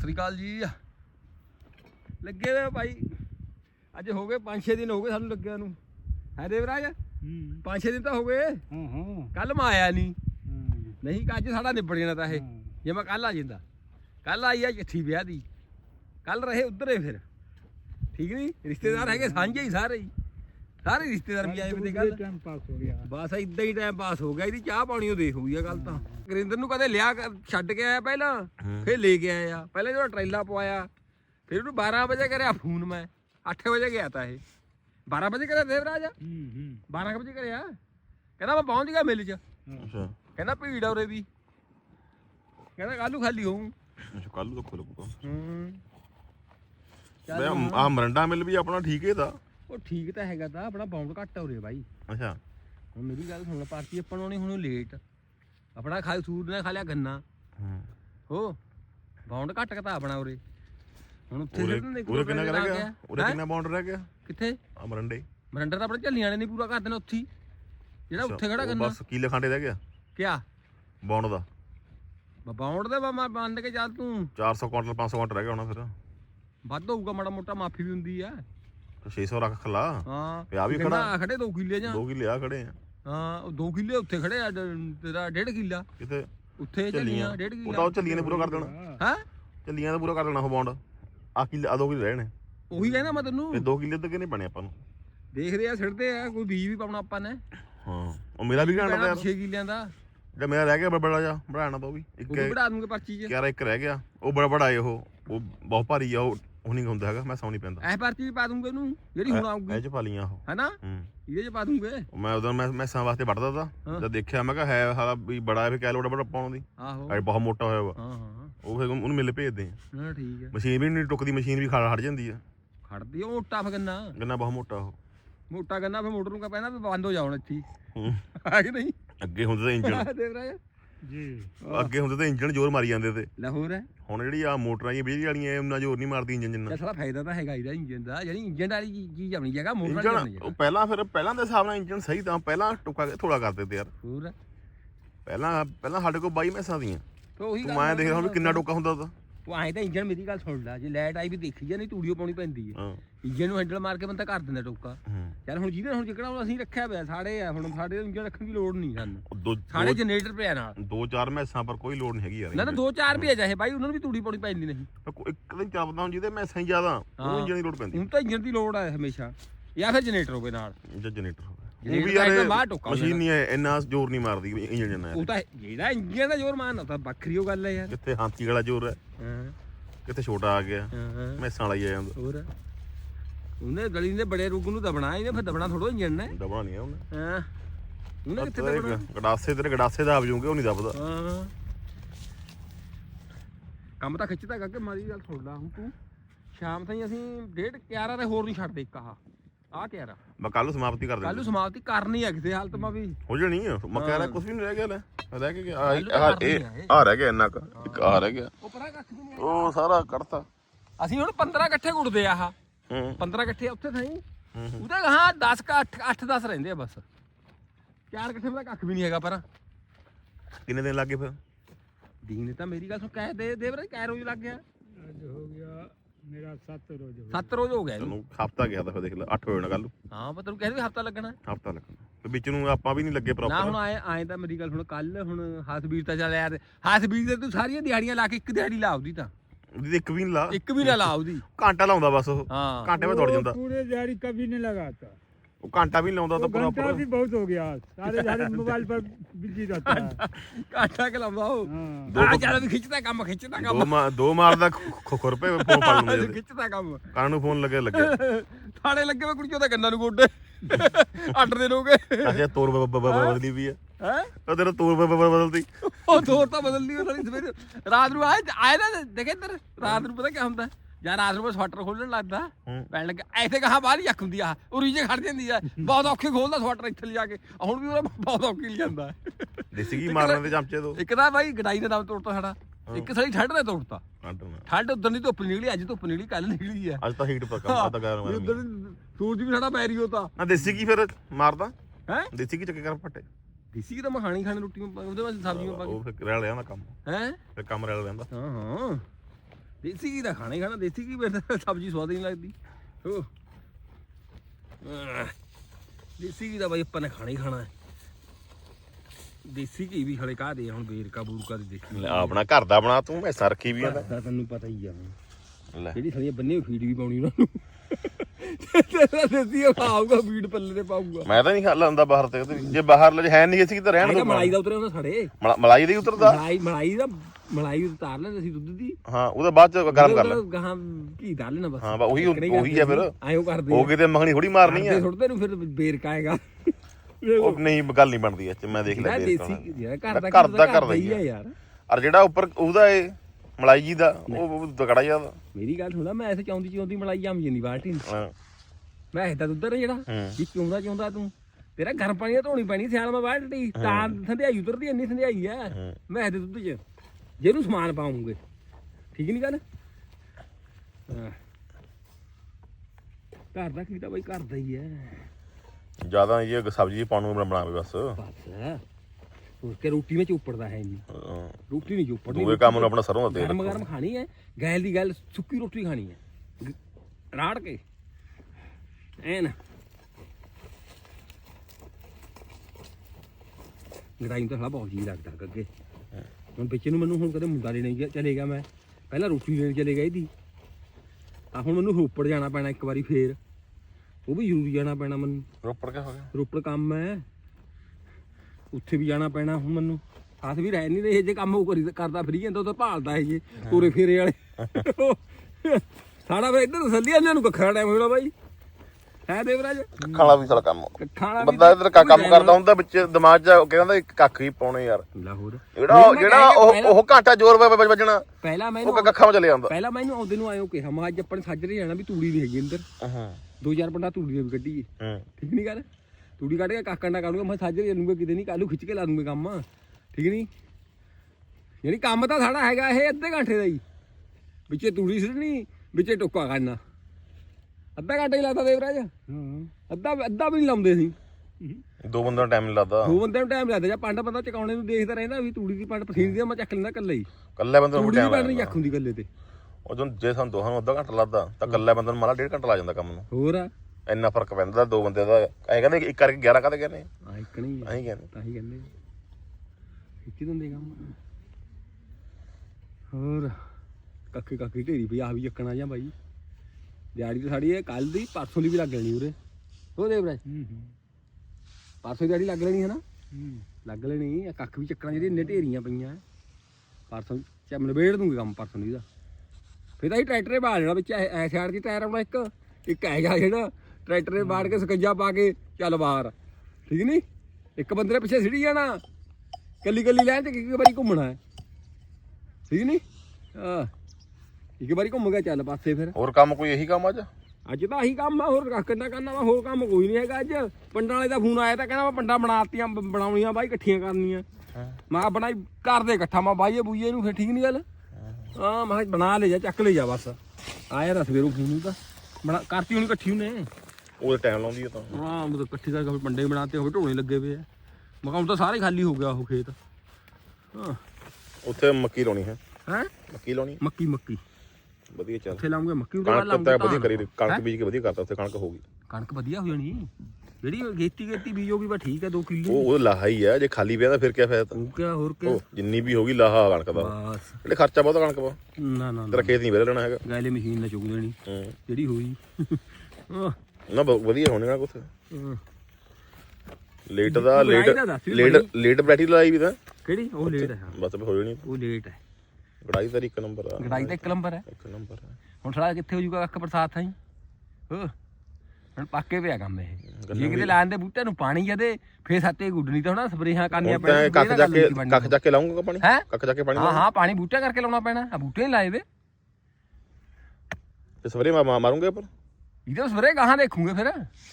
ਸ੍ਰੀ ਅਕਾਲ ਜੀ। ਲੱਗੇ ਆ ਭਾਈ। ਅੱਜ ਹੋ ਗਏ 5-6 ਦਿਨ ਹੋ ਗਏ ਸਾਨੂੰ ਲੱਗਿਆ ਨੂੰ। ਹੈ ਦੇਵਰਾਜ ਹੂੰ। 5-6 ਦਿਨ ਤਾਂ ਹੋ ਗਏ। ਹਾਂ ਹਾਂ। ਕੱਲ ਮੈਂ ਆਇਆ ਨਹੀਂ ਨਹੀਂ ਅੱਜ ਸਾਡਾ ਨਿਬੜ ਜਾਣਾ ਤਾਂ ਇਹ। ਜੇ ਮੈਂ ਕੱਲ ਆ ਜਾਂਦਾ। ਕੱਲ ਆਈ ਆ ਚਿੱਠੀ ਵਿਆਹ ਦੀ। ਕੱਲ ਰਹੇ ਉਧਰੇ ਫਿਰ। ਠੀਕ ਨਹੀਂ ਰਿਸ਼ਤੇਦਾਰ ਹੈਗੇ ਸਾਂਝੇ ਹੀ ਸਾਰੇ ਹੀ। ਸਾਰੇ ਰਿਸ਼ਤੇਦਾਰ ਵੀ ਆਏ ਵੇ ਕੱਲ ਟਾਈਮ ਪਾਸ ਹੋ ਗਿਆ। ਬਸ ਇਦਾਂ ਹੀ ਟਾਈਮ ਪਾਸ ਹੋ ਗਿਆ ਇਹਦੀ ਚਾਹ ਪਾਣੀ ਉਹ ਦੇਖ ਹੋਈ ਆ ਗੱਲ ਤਾਂ। ਗਰਿੰਦਰ ਨੂੰ ਕਦੇ ਲਿਆ ਕਰ- ਛੱਡ ਕੇ ਆਇਆ ਪਹਿਲਾਂ? ਫਿਰ ਲੈ ਕੇ ਆਇਆ। ਪਹਿਲਾਂ ਜਿਹੜਾ ਟਰੇਲਾ ਪਵਾਇਆ ਫਿਰ ਉਹਨੂੰ 12 ਵਜੇ ਕਰਿਆ ਫੋਨ ਮੈਂ। 8 ਵਜੇ ਗਿਆ ਤਾਂ ਇਹ। 12 ਵਜੇ ਕਰਿਆ ਦੇਵਰਾਜ? ਹੂੰ ਹੂੰ। 12 ਵਜੇ ਕਰਿਆ? ਕਹਿੰਦਾ ਮੈਂ ਪਹੁੰਚ ਗਿਆ ਮਿਲ 'ਚ। ਅੱਛਾ। ਕਹਿੰਦਾ ਭੀੜ ਆ ਉਰੇ ਵੀ ਕਹਿੰਦਾ ਕੱਲੂ ਖਾਲੀ ਹੋਊ। ਅੱਛਾ ਕੱਲ ਤੋਂ ਖੋਲੂਗਾ ਹੂੰ। ਬਈ ਆ ਮਰੰਡਾ ਮਿਲ ਵੀ ਆਪਣਾ ਠੀਕ ਹੈ ਤਾਂ ਉਹ ਠੀਕ ਤਾਂ ਹੈਗਾ ਤਾਂ ਆਪਣਾ ਬਾਉਂਡ ਘੱਟ ਹੋ ਰਿਹਾ ਬਾਈ। ਅੱਛਾ। ਹੁਣ ਮੇਰੀ ਗੱਲ ਸੁਣ ਲੈ ਪਾਰਟੀ ਆਪਾਂ ਨੂੰ ਆਉਣੀ ਹੁਣ ਲੇਟ ਆਪਣਾ ਖਾ ਸੂਰ ਨੇ ਖਾ ਲਿਆ ਗੰਨਾ। ਹੂੰ। ਹੋ ਬਾਉਂਡ ਘੱਟ ਕਤਾ ਆਪਣਾ ਉਰੇ। ਹੁਣ ਉੱਥੇ ਉਰੇ ਸਿੱਟਣ ਦੇ ਉਰੇ ਕਿੰਨਾ ਰਹਿ ਗਿਆ? ਉਰੇ? ਕਿੰਨਾ ਬਾਉਂਡ ਰਹਿ ਗਿਆ? ਕਿੱਥੇ? ਆ ਮਰੰਡੇ। ਮਰੰਡਾ ਤਾਂ ਆਪਣੇ ਝੱਲੀਆਂ ਨੇ ਨਹੀਂ ਪੂਰਾ ਕਰ ਦੇਣਾ ਉੱਥੇ ਹੀ। ਜਿਹੜਾ ਉੱਥੇ ਖੜਾ ਗੰਨਾ। ਬਸ ਕੀਲੇ ਖਾਂਡੇ ਰਹਿ ਗਿਆ? ਕਿਆ? ਬਾਉਂਡ ਦਾ। ਬਾਉਂਡ ਦੇ ਮੈਂ ਬੰਦ ਕੇ ਚੱਲ ਤੂੰ। 400 ਕੁਇੰਟਲ 500 ਕੁਇੰਟਲ ਰਹਿ ਗਿਆ ਹੋਣਾ ਫਿਰ। ਵੱਧ ਹੋਊਗਾ ਮਾੜਾ ਮੋਟਾ ਮਾਫੀ ਵੀ ਹੁੰਦੀ ਆ। 600 ਰੱਖ ਖਲਾ। ਹਾਂ। ਪਿਆ ਵੀ ਗੰਨਾ ਖੜਾ। ਖੜੇ 2 ਕਿੱਲੇ ਜਾਂ। ਦੋ ਕਿੱਲੇ ਆ ਖੜੇ ਆ। ਹਾਂ ਉਹ 2 ਕਿੱਲੇ ਉੱਥੇ ਖੜੇ ਆ ਤੇਰਾ 1.5 ਕਿੱਲਾ। ਕਿਤੇ ਉੱਥੇ ਝੱਲੀਆਂ। 1.5 ਉਹ ਤਾਂ ਕਿੱਲਾ ਉਹ ਚੱਲੀਆਂ ਨੇ ਪੂਰਾ ਕਰ ਦੇਣਾ। ਹਾਂ? ਚੱਲੀਆਂ ਦਾ ਪੂਰਾ ਕਰ ਦੇਣਾ ਉਹ ਬਾਉਂਡ ਆ ਕਿੱਲੇ ਆ ਦੋ ਕਿੱਲੇ ਰਹਿਣੇ। ਉਹੀ ਕਹਿੰਦਾ ਮੈਂ ਤੈਨੂੰ। ਇਹ ਦੋ ਕਿੱਲੇ ਤਾਂ ਕਿੰਨੇ ਬਣੇ ਆਪਾਂ ਨੂੰ? ਦੇਖਦੇ ਆ ਸਿੱਟਦੇ ਆ ਕੋਈ ਬੀਜ ਵੀ ਪਾਉਣਾ ਆਪਾਂ ਨੇ। ਹਾਂ। ਉਹ ਮੇਰਾ ਵੀ ਕਹਿਣਾ ਯਾਰ 6 ਕਿੱਲਿਆਂ ਦਾ। ਜਿਹੜਾ ਮੇਰਾ ਰਹਿ ਗਿਆ ਬੜਾ ਬਣਾਉਣਾ ਤਾਂ ਉਹ ਵੀ। ਇੱਕ ਵੀ ਵਧਾ ਦੂੰਗੇ ਪਰਚੀ 'ਚ। ਯਾਰ ਇੱਕ ਰਹਿ ਗਿਆ। ਉਹ ਬੜਾ ਬੜਾ ਏ ਉਹ। ਉਹ ਬਹੁਤ ਭਾਰੀ ਆ ਉਹ ਉਹ ਨਹੀਂ ਹੁੰਦਾ ਹੈਗਾ ਮੈਂ ਸੌ ਨਹੀਂ ਪੈਂਦਾ। ਐ ਪਰਚੀ 'ਚ ਪਾ ਦੂੰਗੇ ਇਹਨੂੰ ਜਿਹੜੀ ਹੁਣ ਆਊਗੀ। ਇਹ ਚ ਪਾ ਲੀਆਂ ਉਹ। ਹੈਨਾ? ਹੂੰ। ਇਹਦੇ 'ਚ ਪਾ ਦੂੰਗੇ। ਉਹ ਮੈਂ ਉਦੋਂ ਮੈਂ ਮੈਸਾਂ ਵਾਸਤੇ ਵੱਢਦਾ ਤਾ ਹਾਂ। ਜਦ ਦੇਖਿਆ ਮੈਂ ਕਿਹਾ ਹੈ ਹਾਲਾ ਵੀ ਬੜਾ ਹੈ ਵੀ ਕੈ ਲੋੜ ਬੜਾ ਪਾਉਣ ਦੀ। ਆਹੋ। ਇਹ ਬਹੁਤ ਮੋਟਾ ਹੋਇਆ ਵਾ। ਹਾਂ ਹਾਂ। ਉਹ ਫਿਰ ਉਹਨੂੰ ਮਿਲ ਭੇਜਦੇ ਆ। ਨਾ ਠੀਕ ਹੈ ਮਸ਼ੀਨ ਵੀ ਨਹੀਂ ਟੁੱਕਦੀ ਮਸ਼ੀਨ ਵੀ ਖੜ ਹਟ ਜਾਂਦੀ ਆ। ਖੜਦੀ ਉਹ ਮੋਟਾ ਫਗੰਨਾ ਗੰਨਾ। ਬਹੁਤ ਮੋਟਾ ਉਹ। ਮੋਟਾ ਗੰਨਾ ਫਿਰ ਮੋਟਰ ਨੂੰ ਕਹ ਪੈਣਾ ਵੀ ਬੰਦ ਹੋ ਜਾਉਣ ਇੱਥੇ। ਹੀ। ਹੂੰ। ਹੈ ਕਿ ਨਹੀਂ? ਅੱਗੇ ਹੁੰਦੇ ਤਾਂ ਇੰਜਣ। ਦੇਵਰਾਜ ਜੀ। ਅੱਗੇ ਹੁੰਦੇ ਤਾਂ ਇੰਜਣ ਜ਼ੋਰ ਮਾਰੀ ਜਾਂਦੇ ਤੇ। ਲਾਹੌਰ ਹੈ ਹੁਣ ਜਿਹੜੀ ਆ ਮੋਟਰਾਂ ਜੀ ਬਿਜਲੀ ਵਾਲੀਆਂ ਇਹ ਉਹਨਾਂ ਜ਼ੋਰ ਨਹੀਂ ਮਾਰਦੀ ਇੰਜਣ ਜਿੰਨਾ। ਸਾਰਾ ਫਾਇਦਾ ਤਾਂ ਹੈਗਾ ਇਹਦਾ ਇੰਜਨ ਦਾ। ਜਿਹੜੀ ਇੰਜਨ ਵਾਲੀ ਚੀਜ਼ ਆਪਣੀ ਜਗ੍ਹਾ ਮੋਟਰ ਇੰਜਣ ਉਹ ਪਹਿਲਾਂ ਫਿਰ ਪਹਿਲਾਂ ਦੇ ਹਿਸਾਬ ਨਾਲ ਇੰਜਣ ਸਹੀ ਤਾਂ ਪਹਿਲਾਂ ਟੁੱਕਾ ਕੇ ਥੋੜਾ ਕਰਦੇ ਤੇ ਯਾਰ। ਹੋਰ? ਪਹਿਲਾਂ ਪਹਿਲਾਂ ਸਾਡੇ ਕੋਲ 22 ਮੈਸਾਂ ਦੀਆਂ। ਤੇ ਉਹੀ ਮੈਂ ਦੇਖ ਰਿਹਾ ਵੀ ਕਿੰਨਾ ਟੋਕਾ ਹੁੰਦਾ ਤਾਂ ਉਹ ਐਂ ਤਾਂ ਇੰਜਨ ਮੇਰੀ ਗੱਲ ਸੁਣ ਲੈ ਜੇ ਲਾਈਟ ਆਈ ਵੀ ਦੇਖੀ ਜਾਂ ਨਹੀਂ ਤੂੜੀਓ ਪਾਉਣੀ ਪੈਂਦੀ ਹੈ। ਹਾਂ। ਇੰਜਨ ਨੂੰ ਹੈਂਡਲ ਮਾਰ ਕੇ ਬੰਦਾ ਕਰ ਦਿੰਦਾ ਟੋਕਾ। ਹੂੰ। ਚੱਲ ਹੁਣ ਜਿਹਦੇ ਹੁਣ ਹੁਣ ਅਸੀਂ ਰੱਖਿਆ ਪਿਆ ਸਾਡੇ ਆ ਹੁਣ ਸਾਡੇ ਇੰਜਨ ਰੱਖਣ ਦੀ ਲੋੜ ਨਹੀਂ ਸਾਨੂੰ। ਦੋ ਸਾਡੇ ਜਨਰੇਟਰ ਪਿਆ ਨਾਲ। ਦੋ ਚਾਰ ਮੈਸਾਂ ਪਰ ਕੋਈ ਲੋੜ ਨਹੀਂ ਹੈਗੀ ਯਾਰ ਨਾ ਨਾ ਦੋ ਚਾਰ ਵੀ ਆ ਜਾਏ ਬਾਈ ਉਹਨਾਂ ਨੂੰ ਵੀ ਤੂੜੀ ਪਾਉਣੀ ਪੈਂਦੀ ਨਹੀਂ। ਕੋਈ ਇੱਕ ਦਿਨ ਚੱਲਦਾ ਹੁਣ ਜਿਹਦੇ ਮੈਸਾਂ ਹੀ ਜ਼ਿਆਦਾ ਹਾਂ। ਉਹ ਇੰਜਣ ਦੀ ਲੋੜ ਪੈਂਦੀ। ਹੁਣ ਤਾਂ ਇੰਜਨ ਦੀ ਲੋੜ ਹੈ ਹਮੇਸ਼ਾ। ਜਾਂ ਫਿਰ ਜਨਰੇਟਰ ਹੋਵੇ ਨਾਲ। ਜਾਂ ਜਨਰੇਟਰ ਉਹ ਵੀ ਯਾਰ ਮਸ਼ੀਨ ਨਹੀਂ ਹੈ ਇੰਨਾ ਜ਼ੋਰ ਨਹੀਂ ਮਾਰਦੀ ਇੰਜਣ ਜਨਾ ਉਹ ਤਾਂ ਜਿਹੜਾ ਇੰਜਨ ਦਾ ਜ਼ੋਰ ਮਾਰਨਾ ਤਾਂ ਵੱਖਰੀ ਉਹ ਗੱਲ ਹੈ ਯਾਰ। ਕਿੱਥੇ ਹਾਥੀ ਵਾਲਾ ਜ਼ੋਰ ਹੈ? ਹਾਂ। ਕਿੱਥੇ ਛੋਟਾ ਆ ਗਿਆ? ਮੈਸਾਂ ਵਾਲਾ ਹੀ ਆ ਜਾਂਦਾ। ਹੋਰ? ਉਹਨੇ ਗਲੀ ਦੇ ਬੜੇ ਰੁੱਗ ਨੂੰ ਦਬਣਾ ਇਹਨੇ ਫਿਰ ਦਬਣਾ ਥੋੜੋ ਇੰਜਨ ਨੇ। ਦਬਣਾ ਨਹੀਂ ਉਹਨੇ। ਹਾਂ। ਉਹਨੇ ਕਿੱਥੇ ਦਬਣਾ? ਗੜਾਸੇ ਤੇਰੇ ਗੜਾਸੇ ਦਾ ਆਪ ਜੂਗੇ ਉਹ ਨਹੀਂ ਦਬਦਾ। ਹਾਂ ਕੰਮ ਤਾਂ ਖਿੱਚਦਾ ਕਰਕੇ ਮਾਰੀ ਗੱਲ ਲਾ ਹੁਣ ਤੂੰ। ਸ਼ਾਮ ਤਾਈਂ ਅਸੀਂ ਡੇਢ 11 ਤੇ ਹੋਰ ਨਹੀਂ ਛੱਡਦੇ ਇੱਕ ਆਹ। ਆਹ 11 ਮੈਂ ਕੱਲ ਸਮਾਪਤੀ ਕਰ ਕੱਲ ਦਿੰਦਾ ਨੂੰ ਸਮਾਪਤੀ ਕਰਨੀ ਹੈ ਕਿਸੇ ਹਾਲਤ ਮਾ ਵੀ। ਹੋ ਜਣੀ ਆ। ਮੈਂ ਕਹਿ ਰਿਹਾ ਕੁਝ ਵੀ ਨਹੀਂ ਰਹਿ ਗਿਆ ਲੈ। ਰਹਿ ਕੇ ਗਿਆ। ਆਹ ਇਹ ਆ ਇਹ। ਆ ਰਹਿ ਗਿਆ ਇੰਨਾ ਕੁ। ਇੱਕ ਆ ਰਹਿ ਗਿਆ। ਉਹ ਪਰਾਂ ਕੱਖ ਵੀ ਨਹੀਂ ਉਹ ਸਾਰਾ ਕੱਢਤਾ। ਅਸੀਂ ਹੁਣ 15 ਇਕੱਠੇ ਗੁੜਦੇ ਆ ਆਹ। ਹੂੰ। 15 ਇਕੱਠੇ ਉੱਥੇ ਥਾਈ। ਹੂੰ ਹੂੰ। ਉਹਦੇ ਹਾਂ 10 ਕਾ 8 8 10 ਰਹਿੰਦੇ ਆ ਬਸ। ਚਾਰ ਇਕੱਠੇ ਦਾ ਕੱਖ ਵੀ ਨਹੀਂ ਹੈਗਾ ਪਰ। ਕਿੰਨੇ ਦਿਨ ਲੱਗੇ ਫਿਰ? ਦੀਨ ਤਾਂ ਮੇਰੀ ਗੱਲ ਸੁਣ ਕਹਿ ਦੇ ਦੇਵਰ ਕਹਿ ਰੋਜ਼ ਲੱਗ ਗਿਆ। ਅੱਜ ਹੋ ਗਿਆ ਮੇਰਾ 7 ਰੋਜ਼ ਹੋ 7 ਰੋਜ਼ ਹੋ ਗਿਆ ਇਹਨੂੰ ਤੈਨੂੰ ਹਫਤਾ ਗਿਆ ਤਾਂ ਫਿਰ ਦੇਖ ਲੈ 8 ਹੋ ਜਾਣਾ ਕੱਲ ਨੂੰ ਹਾਂ ਪਰ ਤੈਨੂੰ ਕਹਿੰਦੇ ਵੀ ਹਫਤਾ ਲੱਗਣਾ ਹਫਤਾ ਲੱਗਣਾ ਤੇ ਵਿੱਚ ਨੂੰ ਆਪਾਂ ਵੀ ਨਹੀਂ ਲੱਗੇ ਨਾ ਹੁਣ ਪ੍ਰੋਪਰ ਆਏ ਆਏ ਤਾਂ ਮੇਰੀ ਗੱਲ ਹੁਣ ਕੱਲ ਹੁਣ ਹਸਬੀਰ ਤਾਂ ਚੱਲ ਯਾਰ ਹਸਬੀਰ ਦੇ ਤੂੰ ਸਾਰੀਆਂ ਦਿਹਾੜੀਆਂ ਲਾ ਕੇ ਇੱਕ ਦਿਹਾੜੀ ਲਾ ਉਹਦੀ ਤਾਂ ਉਹਦੀ ਇੱਕ ਵੀ ਨਹੀਂ ਲਾ ਇੱਕ ਵੀ ਨਾ ਲਾ ਉਹਦੀ ਘੰਟਾ ਲਾਉਂਦਾ ਬਸ ਉਹ ਹਾਂ ਘੰਟੇ ਵਿੱਚ ਦੌੜ ਜਾਂਦਾ पूरे दिहाड़ी कभी नहीं लगाता ਉਹ ਘੰਟਾ ਵੀ ਨੀ ਲਾਉਂਦਾ तो ਤਾਂ घंटा ਪ੍ਰੋਪਰ भी बहुत हो गया सारे दिहाड़ी मोबाइल पर बिजी रहता है ਕਾਟਾ ਕਲਾਉਂਦਾ ਉਹ हाँ ਆ ਚੱਲ ਵੀ ਖਿੱਚਦਾ ਕੰਮ ਖਿੱਚਦਾ ਦੋ ਕੰਮ ਮਾ ਦੋ ਮਾਰਦਾ ਖੁਰ ਪੇ ਫੋਨ ਪਾ ਲੈਂਦੇ ਜਾਂਦੇ ਖਿੱਚਦਾ ਕੰਮ ਕੰਨ ਨੂੰ ਫੋਨ ਲੱਗੇ ਲੱਗੇ ਥਾੜੇ ਲੱਗੇ ਵੇ ਕੁੜੀਆਂ ਦਾ ਗੰਨਾਂ ਨੂੰ ਗੋਡੇ ਅੱਠ ਦਿਨ ਹੋ ਗਏ ਅੱਛਾ ਤੋਰ ਬ- ਬ- ਬ- ਬਦਲੀ ਵੀ ਆ ਹੈ ਉਹ ਤੇਰਾ ਤੋਰ ਬ- ਬ- ਬਦਲਦੀ ਉਹ ਦੋਰ ਤਾਂ ਬਦਲਦੀ ਉਹ ਸਾਰੀ ਸਵੇਰੇ ਰਾਤ ਨੂੰ ਆਏ ਆਏ ਨਾ ਦੇਖੇ ਇੱਧਰ ਰਾਤ ਨੂੰ ਪਤਾ ਕੀ ਹੁੰਦਾ ਜਾਂ ਰਾਤ ਨੂੰ ਮੈਂ ਸਵੈਟਰ ਖੋਲਣ ਲੱਗਦਾ ਹੂੰ। ਪੈਣ ਲੱਗਾ ਐਸੇ ਕਹਾ ਬਾਹਰ ਹੀ ਅੱਖ ਹੁੰਦੀ ਆ ਉਰੀ ਜੇ ਖੜ ਜਾਂਦੀ ਆ ਬਹੁਤ ਔਖੇ ਖੋਲਦਾ ਸਵੈਟਰ ਇੱਥੇ ਲਿਜਾ ਕੇ ਹੁਣ ਵੀ ਉਹ ਬਹੁਤ ਔਖੀ ਲਿ ਜਾਂਦਾ ਦੇਸੀ ਕੀ ਮਾਰਨ ਦੇ ਚਮਚੇ ਤੋਂ। ਇੱਕ ਤਾਂ ਬਾਈ ਗਡਾਈ ਦਾ ਨਾਮ ਤੋੜਤਾ ਸਾਡਾ ਇੱਕ ਸਾਡੀ ਠੰਡ ਨੇ ਤੋੜਤਾ। ਕੱਢ ਨਾ। ਠੰਡ ਉਦੋਂ ਦੀ ਧੁੱਪ ਨਿਕਲੀ ਅੱਜ ਧੁੱਪ ਨਿਕਲੀ ਕੱਲ ਨਿਕਲੀ ਆ। ਅੱਜ ਤਾਂ ਹੀਟ ਪਰ ਕੰਮ ਆਦਾ ਕਰ ਉਦੋਂ ਦੀ ਸੂਰਜ ਵੀ ਸਾਡਾ ਪੈਰੀ ਹੋਤਾ ਨਾ ਦੇਸੀ ਕੀ ਫਿਰ ਮਾਰਦਾ? ਹੈ? ਦੇਸੀ ਕੀ ਚੱਕੇ ਕਰ ਫੱਟੇ। ਦੇਸੀ ਕਿ ਤਾਂ ਮਖਾਣੀ ਖਾਣੇ ਰੋਟੀ ਉਹਦੇ ਵਿੱਚ ਸਬਜ਼ੀਆਂ ਪਾ ਉਹ ਫਿਰ ਰਹਿ ਲਿਆ ਨਾ ਕੰਮ। ਕੇ ਹੈ? ਫਿਰ ਕੰਮ ਰਹਿ ਲੈਂਦਾ ਹਾਂ ਹਾਂ। ਦੇਸੀ ਘੀ ਦਾ ਖਾਣਾ ਹੀ ਖਾਣਾ ਦੇਸੀ ਘੀ ਬਿਨਾਂ ਤਾਂ ਸਬਜ਼ੀ ਸਵਾਦ ਹੀ ਨਹੀਂ ਲੱਗਦੀ। ਹੋ। ਦੇਸੀ ਘੀ ਦਾ ਬਾਈ ਆਪਾਂ ਨੇ ਖਾਣਾ ਹੀ ਖਾਣਾ ਹੈ। ਦੇਸੀ ਘੀ ਵੀ ਹਲੇ ਕਾਹਦੇ ਆ ਹੁਣ ਬੇਰਕਾ ਬੂਰਕਾ ਦੇ ਦੇਸੀ ਲੈ, ਆਪਣਾ ਘਰ ਦਾ ਬਣਾ ਤੂੰ ਐਸਾ ਰੱਖੀ ਵੀ ਆ। ਤਾਂ। ਤਾਂ ਤੈਨੂੰ ਪਤਾ ਹੀ ਆ ਹੁਣ। ਲੈ। ਜਿਹੜੀ ਸਾਰੀਆਂ ਬੰਨੇ ਫੀਡ ਵੀ ਪਾਉਣੀ ਉਹਨਾਂ ਨੂੰ। ਤੇਰਾ ਦੇਸੀ ਉਹ ਖਾਊਗਾ ਫੀਡ ਪੱਲੇ ਤੇ ਪਾਊਗਾ। ਮੈਂ ਤਾਂ ਨਹੀਂ ਖਾ ਲੈਂਦਾ ਬਾਹਰ ਤੇ ਕਦੇ ਵੀ। ਜੇ ਬਾਹਰ ਲੈ ਹੈ ਨਹੀਂ ਅਸੀਂ ਤਾਂ ਰਹਿਣ ਇਹਦਾ ਦੋ ਮਲਾਈ ਦਾ ਉਤਰੇ ਉਹਨਾਂ ਸੜੇ। ਮਲਾਈ ਦੇ ਉਤਰਦਾ। ਮਲਾਈ ਮਲਾਈ ਦਾ ਮਲਾਈ ਉਤਾਰ ਲੈਂਦੇ ਸੀ ਦੁੱਧ ਦੀ। ਹਾਂ ਉਹਦੇ ਬਾਅਦ ਚ ਗਰਮ ਕਰ ਲੈ। ਗਾਹਾਂ ਘੀ ਡਾਲ ਲੈਣਾ ਬਸ। ਹਾਂ ਬਾ ਉਹੀ ਉਹੀ ਆ ਫਿਰ। ਆਇਓ ਕਰਦੇ ਉਹ ਕਿਤੇ ਮੰਗਣੀ ਥੋੜੀ ਮਾਰਨੀ ਆ। ਸੁੱਟਦੇ ਨੂੰ ਫਿਰ ਬੇਰ ਕਾਏਗਾ। ਉਹ ਨਹੀਂ ਗੱਲ ਨਹੀਂ ਬਣਦੀ ਐ ਮੈਂ ਦੇਖ ਦੇਸੀ ਜਿਹੜਾ ਘਰ ਦਾ ਘਰ ਦਾ ਘਰ ਘਰ ਦਾ ਹੀ ਆ। ਯਾਰ। ਔਰ ਜਿਹੜਾ ਉੱਪਰ ਉਹਦਾ ਏ। ਮਲਾਈ ਜੀ ਦਾ ਉਹ ਤਕੜਾ ਜ਼ਿਆਦਾ ਮੇਰੀ ਗੱਲ ਸੁਣਾ ਮੈਂ ਐਸੇ ਚਾਉਂਦੀ ਚਾਉਂਦੀ ਮਲਾਈ ਜੰਮ ਜਾਂਦੀ ਬਾਲਟੀ ਨੂੰ ਹਾਂ। ਮੈਂ ਇਹਦਾ ਦੁੱਧ ਰ ਜਿਹੜਾ ਹੂੰ। ਵੀ ਚੁੰਦਾ ਚੁੰਦਾ ਤੂੰ। ਤੇਰਾ ਗਰਮ ਪਾਣੀ ਨਾਲ ਧੋਣੀ ਪੈਣੀ ਸਿਆਲ ਮੈਂ ਬਾਲਟੀ ਤਾਂ ਸੰਧਿਆਈ ਉਤਰਦੀ ਇੰਨੀ ਸੰਧਿਆਈ ਆ। ਹੂੰ। ਮੈਂ ਇਹਦੇ ਦੁੱਧ 'ਚ ਜਿਹਨੂੰ ਸਮਾਨ ਪਾਉਂਗੇ। ਠੀਕ ਨਹੀਂ ਗੱਲ? ਹਾਂ। ਘਰ ਦਾ ਕੀਤਾ ਬਈ ਘਰ ਦਾ ਹੀ ਹੈ ਜ਼ਿਆਦਾ ਇਹ ਸਬਜ਼ੀ ਪਾਉਣ ਨੂੰ ਬਣਾਵੇ ਬਸ। ਬਸ। ਹੋਰ ਕੇ ਰੋਟੀ ਵਿੱਚ ਉੱਪੜਦਾ ਹੈ ਨਹੀਂ ਹਾਂ। ਰੋਟੀ ਨਹੀਂ ਉੱਪੜਦੀ ਦੂਏ ਕੰਮ ਨੂੰ ਆਪਣਾ ਸਰੋਂ ਦਾ ਤੇਲ ਗਰਮ ਖਾਣੀ ਹੈ ਗੈਲ ਦੀ ਗੱਲ ਸੁੱਕੀ ਰੋਟੀ ਖਾਣੀ ਹੈ। ਗ- ਰਾੜ ਕੇ। ਐਨ। ਗੜਾਈ ਤਾਂ ਸਾਲਾ ਬਹੁਤ ਜੀ ਲੱਗਦਾ ਅੱਗੇ। ਹੁਣ ਪਿੱਛੇ ਨੂੰ ਮੈਨੂੰ ਹੁਣ ਕਦੇ ਮੁੰਡਾ ਲੈਣ ਗਿਆ ਚਲੇ ਗਿਆ ਮੈਂ। ਪਹਿਲਾਂ ਰੋਟੀ ਲੈਣ ਚਲੇ ਗਿਆ ਇਹਦੀ। ਆ ਹੁਣ ਮੈਨੂੰ ਰੋਪੜ ਜਾਣਾ ਪੈਣਾ ਇੱਕ ਵਾਰੀ ਫੇਰ। ਉਹ ਵੀ ਜ਼ਰੂਰੀ ਜਾਣਾ ਪੈਣਾ ਮੈਨੂੰ। ਰੋਪੜ ਕੇ ਹੋ ਗਿਆ? ਰੋਪੜ ਕੰਮ ਹੈ। ਉੱਥੇ ਵੀ ਜਾਣਾ ਪੈਣਾ ਹੁਣ ਮੈਨੂੰ। ਹੱਥ ਵੀ ਰਹਿ ਨਹੀਂ ਰਹੇ ਜੇ ਕੰਮ ਉਹ ਕਰੀ ਕਰਦਾ ਫਰੀ ਜਾਂਦਾ ਉਹ ਤਾਂ ਭਾਲਦਾ ਇਹ ਜੇ ਤੋਰੇ ਫੇਰੇ ਵਾਲੇ। ਸਾਡਾ ਫਿਰ ਇੱਧਰ ਤਸੱਲੀ ਇਹਨਾਂ ਨੂੰ ਕੱਖਾ ਟਾਈਮ ਹੋਣਾ ਬਾਈ। ਹੈ ਦੇਵਰਾਜ ਖਾਣਾ ਵੀ ਸਾਲਾ ਕੰਮ। ਬੰਦਾ ਇਧਰ ਕੰਮ ਕਰਦਾ ਹੁੰਦਾ ਵਿੱਚ ਦਿਮਾਗ 'ਚ ਉਹ ਕਹਿੰਦਾ ਇੱਕ ਕੱਖ ਹੀ ਪਾਉਣੇ ਯਾਰ। ਲਾਹੌਰ ਜਿਹੜਾ ਉਹ- ਜਿਹੜਾ ਉਹ ਉਹ ਘਾਟਾ ਜ਼ੋਰ ਵੱਜ ਵੱਜ- ਵੱਜਣਾ ਪਹਿਲਾਂ ਉਹ ਮੈਨੂੰ ਕੱਖਾਂ ਵਿੱਚ ਚਲੇ ਜਾਂਦਾ ਪਹਿਲਾਂ ਮੈਨੂੰ ਆਉਂਦੇ ਨੂੰ ਆਇਓ ਕਿਹਾ ਮੈਂ ਅੱਜ ਆਪਾਂ ਨੇ ਸਾਜਰੇ ਜਾਣਾ ਵੀ ਤੂੜੀ ਨਹੀਂ ਹੈਗੀ ਅੰਦਰ। ਹਾਂ। ਦੋ ਚਾਰ ਪੰਡਾ ਤੂੜੀ ਦੇ ਵੀ ਕੱਢੀਏ। ਹੂੰ। ਠੀਕ ਨਹੀਂ ਗੱਲ? ਤੂੜੀ ਕੱਢ ਕੇ ਕਾਕਾ ਨਾ ਕਰੂੰਗਾ ਮੈਂ ਸਾਜਰੇ ਜਾਣੂਗਾ ਕਿਤੇ ਨਹੀਂ ਕੱਲੂ ਖਿੱਚ ਕੇ ਲਾ ਦੂੰਗਾ ਕੰਮ। ਠੀਕ ਨਹੀਂ? ਯਾਨੀ ਕੰਮ ਤਾਂ ਸਾਡਾ ਹੈਗਾ ਇਹ ਅੱਧੇ ਘੰਟੇ ਦਾ ਹੀ। ਵਿੱਚੇ ਤੂੜੀ ਸਿੱਟਣੀ ਵਿੱਚੇ ਟੋਕਾ ਕਰਨਾ ਅੱਧਾ ਘੰਟਾ ਹੀ ਲਾਤਾ ਦੇਵਰਾਜ। ਹਾਂ। ਅੱਧਾ ਅੱਧਾ ਵੀ ਨਹੀਂ ਲਾਉਂਦੇ ਸੀ ਦੋ ਬੰਦਿਆਂ ਨੂੰ ਟਾਈਮ ਨਹੀਂ ਲੱਗਦਾ। ਦੋ ਬੰਦੇ ਨੂੰ ਟਾਈਮ ਲੱਗਦਾ ਜਾਂ ਪੰਡ ਬੰਦਾ ਚਕਾਉਣੇ ਨੂੰ ਦੇਖਦਾ ਰਹਿੰਦਾ ਵੀ ਤੂੜੀ ਦੀ ਪੰਡ ਪਸੀਨ ਦੀ ਮੈਂ ਚੱਕ ਲੈਂਦਾ ਕੱਲਾ ਹੀ। ਕੱਲੇ ਬੰਦੇ ਨੂੰ ਟਾਈਮ ਨਹੀਂ ਚੱਕ ਹੁੰਦੀ ਕੱਲੇ ਤੇ। ਉਹ ਜਦੋਂ ਜੇ ਸਾਨੂੰ ਦੋਹਾਂ ਨੂੰ ਅੱਧਾ ਘੰਟਾ ਲੱਗਦਾ ਤਾਂ ਕੱਲੇ ਬੰਦੇ ਨੂੰ ਮਾਲਾ ਡੇਢ ਘੰਟਾ ਲੱਗ ਜਾਂਦਾ ਕੰਮ ਨੂੰ। ਹੋਰ? ਆ ਇੰਨਾ ਫ਼ਰਕ ਪੈਂਦਾ ਦੋ ਬੰਦੇ ਦਾ। ਐ ਕਹਿੰਦੇ ਇੱਕ ਕਰਕੇ 11 ਕਾਹਦੇ ਕਹਿੰਦੇ? ਆ ਇੱਕ ਨਹੀਂ ਐਂ ਕਹਿੰਦੇ। ਤਾਂ ਹੀ ਕਹਿੰਦੇ ਖਿੱਚੀ ਦਿੰਦੇ ਕੰਮ। ਹੋਰ ਕੱਕੇ ਕੱਕੇ ਢੇਰੀ ਪਈ ਆ ਵੀ ਚੱਕਣਾ ਜਾਂ ਬਾਈ। ਦਿਹਾੜੀ ਤਾਂ ਸਾਡੀ ਇਹ ਕੱਲ ਦੀ ਪਰਸੋਂ ਦੀ ਵੀ ਲੱਗ ਜਾਣੀ ਉਰੇ। ਹੋ ਦੇਵਰਾਜ ਹੂੰ ਹੂੰ। ਪਰਸੋਂ ਦੀ ਦਿਹਾੜੀ ਲੱਗ ਲੈਣੀ ਹੈ ਨਾ ਹੂੰ। ਲੱਗ ਲੈਣੀ। ਆ ਕੱਖ ਵੀ ਚੱਕਣਾ ਜਿਹੜੀ ਇੰਨੇ ਢੇਰੀਆਂ ਪਈਆਂ। ਪਰਸੋਂ ਚੱਮ ਨਵੇੜ ਦੂੰਗੇ ਕੰਮ ਪਰਸੋਂ ਦੀ ਦਾ। ਫਿਰ ਤਾਂ ਹੀ ਟਰੈਕਟਰੇ ਬਾੜ ਲੈਣਾ ਵਿੱਚ ਐ ਸਾਈਡ 'ਚ ਟਾਇਰ ਆਉਣਾ ਇੱਕ। ਇੱਕ ਹੈਗਾ ਜਿਹੜਾ। ਟਰੈਕਟਰੇ ਬਾੜ ਕੇ ਸਕੰਜਾ ਪਾ ਕੇ ਚੱਲ ਬਾਹਰ। ਠੀਕ ਨਹੀਂ ਇੱਕ ਬੰਦੇ ਦੇ ਪਿੱਛੇ ਸਿੜੀ ਜਾਣਾ। ਕੱਲੀ ਕੱਲੀ ਲੈਣ ਤੇ ਇੱਕ ਵਾਰੀ ਘੁੰਮਣਾ ਹੈ। ਠੀਕ ਨਹੀਂ ਆ ਇੱਕ ਵਾਰੀ ਘੁੰਮ ਗਿਆ ਚੱਲ ਪਾਸੇ ਫਿਰ। ਹੋਰ ਕੰਮ ਕੋਈ ਇਹੀ ਕੰਮ ਅੱਜ? ਅੱਜ ਤਾਂ ਆਹੀ ਕੰਮ ਆ ਹੋਰ ਕਿੰਨਾ ਕਰਨਾ ਵਾ ਹੋਰ ਕੰਮ ਕੋਈ ਨਹੀਂ ਹੈਗਾ ਅੱਜ। ਪੰਡਾਂ ਵਾਲੇ ਦਾ ਫੋਨ ਆਇਆ ਤਾਂ ਕਹਿੰਦਾ ਮੈਂ ਪੰਡਾਂ ਬਣਾਤੀਆਂ ਬਣਾਉਣੀਆਂ ਬਾਈ ਇਕੱਠੀਆਂ ਕਰਨੀਆਂ। ਮੈਂ ਬਣਾਈ ਕਰਦੇ ਇਕੱਠਾ ਮੈਂ ਬਾਈਏ ਬੂਈਏ ਨੂੰ ਫਿਰ ਠੀਕ ਨਹੀਂ ਗੱਲ? ਹਾਂ। ਮੈਂ ਬਣਾ ਲੈ ਜਾ ਚੱਕ ਲੈ ਜਾ ਬਸ। ਆਇਆ ਤਾਂ ਸਵੇਰੋਂ ਫੋਨ ਨੂੰ ਤਾਂ ਬਣਾ ਕਰਤੀ ਹੁਣ ਇਕੱਠੀ ਉਹਨੇ। ਉਹਦੇ ਟਾਈਮ ਲਾਉਂਦੀ ਹੈ ਤਾਂ। ਹਾਂ ਉਹ ਤਾਂ ਇਕੱਠੀ ਕਰਕੇ ਫਿਰ ਪੰਡੇ ਬਣਾਤੇ ਹੋਵੇ ਢੋਣੇ ਲੱਗੇ ਪਏ ਆ। ਮੈਂ ਕਿਹਾ ਹੁਣ ਤਾਂ ਸਾਰੇ ਖਾਲੀ ਹੋ ਗਿਆ ਉਹ ਖੇਤ। ਹਾਂ। ਉੱਥੇ ਮੱਕੀ ਲਾਉਣੀ ਹੈ। ਹੈ? ਮੱਕੀ ਲਾਉਣੀ? ਮੱਕੀ ਮੱਕੀ। ਵਧੀਆ ਚੱਲ। ਉੱਥੇ ਲਾਉਂਗੇ ਮੱਕੀ ਬਾਅਦ ਕਣਕ ਤਾਂ ਵਧੀਆ ਕਰੀ। ਕਣਕ ਬੀਜ ਕੇ ਵਧੀਆ ਕਰਤਾ ਉੱਥੇ ਕਣਕ ਹੋ ਗਈ। ਕਣਕ ਵਧੀਆ ਹੋ ਜਾਣੀ। ਜਿਹੜੀ ਗੇਤੀ ਗੇਤੀ ਬੀਜੋਗੀ ਬਾ ਠੀਕ ਹੈ 2 ਕਿਲੋ। ਉਹ ਉਹ ਲਾਹਾ ਹੀ ਆ ਜੇ ਖਾਲੀ ਪਿਆ ਤਾਂ ਫਿਰ ਕੀ ਫਾਇਦਾ? ਉਹ ਕਿਆ ਹੋਰ ਉਹ ਜਿੰਨੀ ਵੀ ਹੋਗੀ ਲਾਹਾ ਕਣਕ ਦਾ। ਬਸ। ਜਿਹੜੇ ਖਰਚਾ ਬਹੁਤ ਕਣਕ ਦਾ। ਨਾ ਨਾ ਤੇਰਾ ਖੇਤ ਨਹੀਂ ਵੇਲੇ ਲੈਣਾ ਹੈਗਾ। ਗਾਇਲੇ ਮਸ਼ੀਨ ਨਾਲ ਚੁੱਕ ਦੇਣੀ। ਹੂੰ। ਜਿਹੜੀ ਹੋਈ। ਨਾ ਬਹੁਤ ਵਧੀਆ ਹੋਣੇ ਨਾ ਕੁਛ। ਲੇਟ ਦਾ ਲੇਟ ਦੱਸ ਵੀ ਲੇਟ ਲੇਟ ਬੈਠੀ ਲਾਈ ਵੀ ਤਾਂ। ਕਿਹੜੀ? ਉਹ ਲੇਟ ਹੈ ਬਸ ਹੋ ਜਾਣੀ ਉਹ ਲੇਟ ਹੈ ਗੜਾਈ ਦਾ ਇੱਕ ਨੰਬਰ ਆ। ਗੜਾਈ ਤਾਂ ਇੱਕ ਨੰਬਰ ਹੈ ਇੱਕ ਨੰਬਰ ਆ। ਹੁਣ ਸਾਲਾ ਕਿੱਥੇ ਹੋ ਜੂਗਾ ਕੱਖ ਬਰਸਾਤ ਥਾਈ ਹੋ ਹੁਣ ਪੱਕੇ ਪਿਆ ਕੰਮ ਇਹ। ਜੇ ਕਿਤੇ ਲਾਣ ਦੇ ਬੂਟੇ ਨੂੰ ਪਾਣੀ ਜਦੇ ਫੇਰ ਸੱਤੇ ਗੁੱਡਣੀ ਤਾਂ ਹੋਣਾ ਸਪਰੇਹਾਂ ਕਰਨੀਆਂ ਹੁਣ ਤਾਂ ਕੱਖ ਜਾ ਕੇ ਕੱਖ ਜਾ ਕੇ ਲਾਉਂਗਾ ਪਾਣੀ? ਹੈ? ਕੱਖ ਜਾ ਕੇ ਪਾਣੀ ਹਾਂ ਹਾਂ ਪਾਣੀ ਬੂਟੇ ਕਰਕੇ ਲਾਉਣਾ ਪੈਣਾ। ਆ ਬੂਟੇ ਨਹੀਂ ਲਾਏ ਵੇ। ਤੇ ਸਵੇਰੇ ਮਾ ਮਾਰੂੰਗੇ ਪਰ ਇਹਦੇ ਸਪਰੇ ਗਾਹਾਂ ਦੇਖੂਗੇ ਫਿਰ?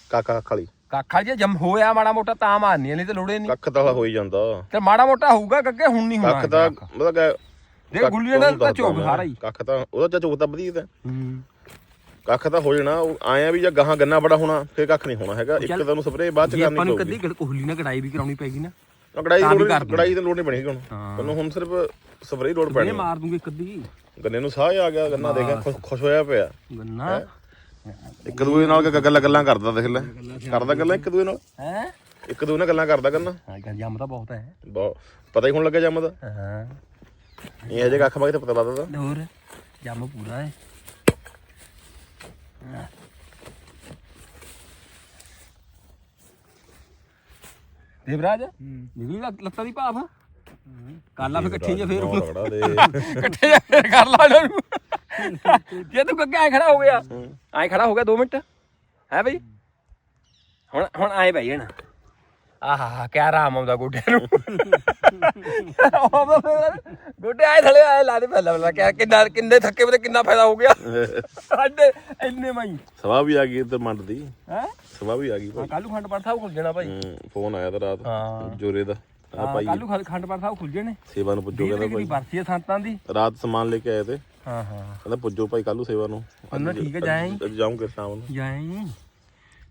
ਕਾਕਾ ਖਾਲੀ ਕਾਖਾ ਜੇ ਜੰਮ ਹੋਇਆ ਮਾੜਾ ਮੋਟਾ ਤਾਂ ਮਾਰਨੀ ਨਹੀਂ ਤੇ ਲੋੜੇ ਨਹੀਂ। ਕੱਖ ਤਾਂ ਹੋ ਹੀ ਜਾਂਦਾ। ਤੇ ਮਾੜਾ ਮੋਟਾ ਹੋਊਗਾ ਗੱਗੇ ਹੁਣ ਨਹੀਂ ਹੋਣਾ ਕੱਖ ਤਾਂ ਮਤਲਬ ਕਿ ਦੇਖ ਗੁੱਲੀਆਂ ਦਾ ਤਾਂ ਝੋਕ ਸਾਰਾ ਹੀ। ਕੱਖ ਤਾਂ ਉਹਦਾ ਤਾਂ ਝੋਕ ਤਾਂ ਵਧੀਆ ਤਾਂ। ਹੂੰ। ਕੱਖ ਤਾਂ ਹੋ ਜਾਣਾ ਆਇਆ ਵੀ ਜਾਂ ਗਾਹਾਂ ਗੰਨਾ ਬੜਾ ਹੋਣਾ ਫਿਰ ਕੱਖ ਨਹੀਂ ਹੋਣਾ ਹੈਗਾ। ਇੱਕ ਤਾਂ ਨੂੰ ਸਪਰੇ ਬਾਅਦ ਚ ਜੇ ਆਪਾਂ ਕਰਨੀ ਨੂੰ ਪਊਗੀ। ਕਦੀ ਕੋਹਲੀ ਨਾਲ ਕਢਾਈ ਵੀ ਕਰਾਉਣੀ ਪੈਗੀ ਨਾ ਕੜਾਈ ਤਾਂ ਵੀ ਲੋੜ ਕਰ ਦੂੰ। ਕੜਾਈ ਦੀ ਲੋੜ ਨਹੀਂ ਬਣੀ ਹੁਣ। ਤੈਨੂੰ ਹੁਣ ਸਿਰਫ ਸਪਰੇਅ ਲੋੜ ਪੈਣੀ। ਮਾਰ ਦੂੰਗੀ ਇੱਕ ਅੱਧੀ। ਗੰਨੇ ਨੂੰ ਸਾਹ ਆ ਗਿਆ ਗੰਨਾ ਦੇਖਿਆ ਖੁਸ਼ ਹੋਇਆ ਪਿਆ। ਗੰਨਾ? ਇੱਕ ਦੂਏ ਨਾਲ ਗ- ਗੱਲਾਂ ਗੱਲਾਂ ਕਰਦਾ ਦੇਖ ਲੈ। ਕਰਦਾ ਗੱਲਾਂ ਇੱਕ ਦੂਏ ਨਾਲ? ਹੈ? ਇੱਕ ਦੂਏ ਨਾਲ ਗੱਲਾਂ ਕਰਦਾ ਗੰਨਾ ਹਾਂ ਗੱਲ ਜੰਮ ਤਾਂ ਬਹੁਤ ਹੈ। ਬਹੁਤ ਪਤਾ ਹੀ ਹੁਣ ਲੱਗਿਆ ਜੰਮ ਦਾ। ਹਾਂ। ਇਹ ਹਜੇ ਕੱਖ ਬਾਕੀ ਤਾਂ ਪਤਾ ਲੱਗਦਾ। ਹੋਰ ਜੰਮ ਪੂਰਾ ਹੈ। ਦੇਵਰਾਜ ਨਿਕਲੀ ਲੱਤ- ਲੱਤਾਂ ਦੀ ਭਾਫ? ਕਰ ਲਾ ਫਿਰ ਇਕੱਠੇ ਜੇ ਫੇਰ ਬਹੁਤ ਤਗੜਾ ਦੇ। ਇਕੱਠੇ ਜੇ ਫੇਰ ਕਰ ਲਾ ਇਹਨਾਂ। ਨੂੰ ਜੇ ਤੂੰ ਅੱਗੇ ਐ ਖੜਾ ਹੋ ਗਿਆ ਐ ਖੜਾ ਹੋ ਗਿਆ 2 ਮਿੰਟ। ਹੈ ਬਈ? ਹੁਣ ਹੁਣ ਆਏ ਬਈ ਹਣ। ਆਹਾ ਕਿਆ ਆਰਾਮ ਆਉਂਦਾ ਗੋਡਿਆਂ ਨੂੰ। ਗੋਡੇ ਆਏ ਥਲੇ ਆਏ ਲਾ ਦੇ ਪਹਿਲਾਂ ਪਹਿਲਾਂ। ਕਿਆ ਕਿੰਨਾ ਕਿੰਨੇ ਥੱਕੇ ਵੇ ਕਿੰਨਾ ਫਾਇਦਾ ਹੋ ਗਿਆ? ਅੱਡੇ ਇੰਨੇ ਮਾਈ ਸਵਾ ਵੀ ਆ ਗਈ ਤੇ ਮੰਡ ਦੀ। ਹੈ? ਸਵਾ ਵੀ ਆ ਗਈ ਭਾਈ। ਕੱਲੂ ਖੰਡ ਪਾਠ ਸਾਹਿਬ ਖੁੱਲ ਜਾਣਾ ਭਾਈ। ਫੋਨ ਆਇਆ ਤਾਂ ਰਾਤ। ਜੋਰੇ ਦਾ। ਆ ਭਾਈ ਕੱਲੂ ਖੰਡ ਪਾਠ ਸਾਹਿਬ ਖੁੱਲ ਜਾਣੇ। ਸੇਵਾ ਨੂੰ ਪੁੱਜੋ 20 ਕਹਿੰਦਾ ਭਾਈ। ਵਰਸੀ ਹੈ ਸੰਤਾਂ ਦੀ। ਰਾਤ ਸਮਾਨ ਲੈ ਕੇ ਆਏ ਤੇ। ਹਾਂ ਹਾਂ। ਕਹਿੰਦਾ ਪੁੱਜੋ ਭਾਈ ਕੱਲੂ ਸੇਵਾ ਨੂੰ। ਕਹਿੰਦਾ ਠੀਕ ਹੈ, ਜਾਏਂ। ਅੱਜ ਜਾਊਂਗੇ ਸ਼ਾਮ ਨੂੰ। ਜਾਈ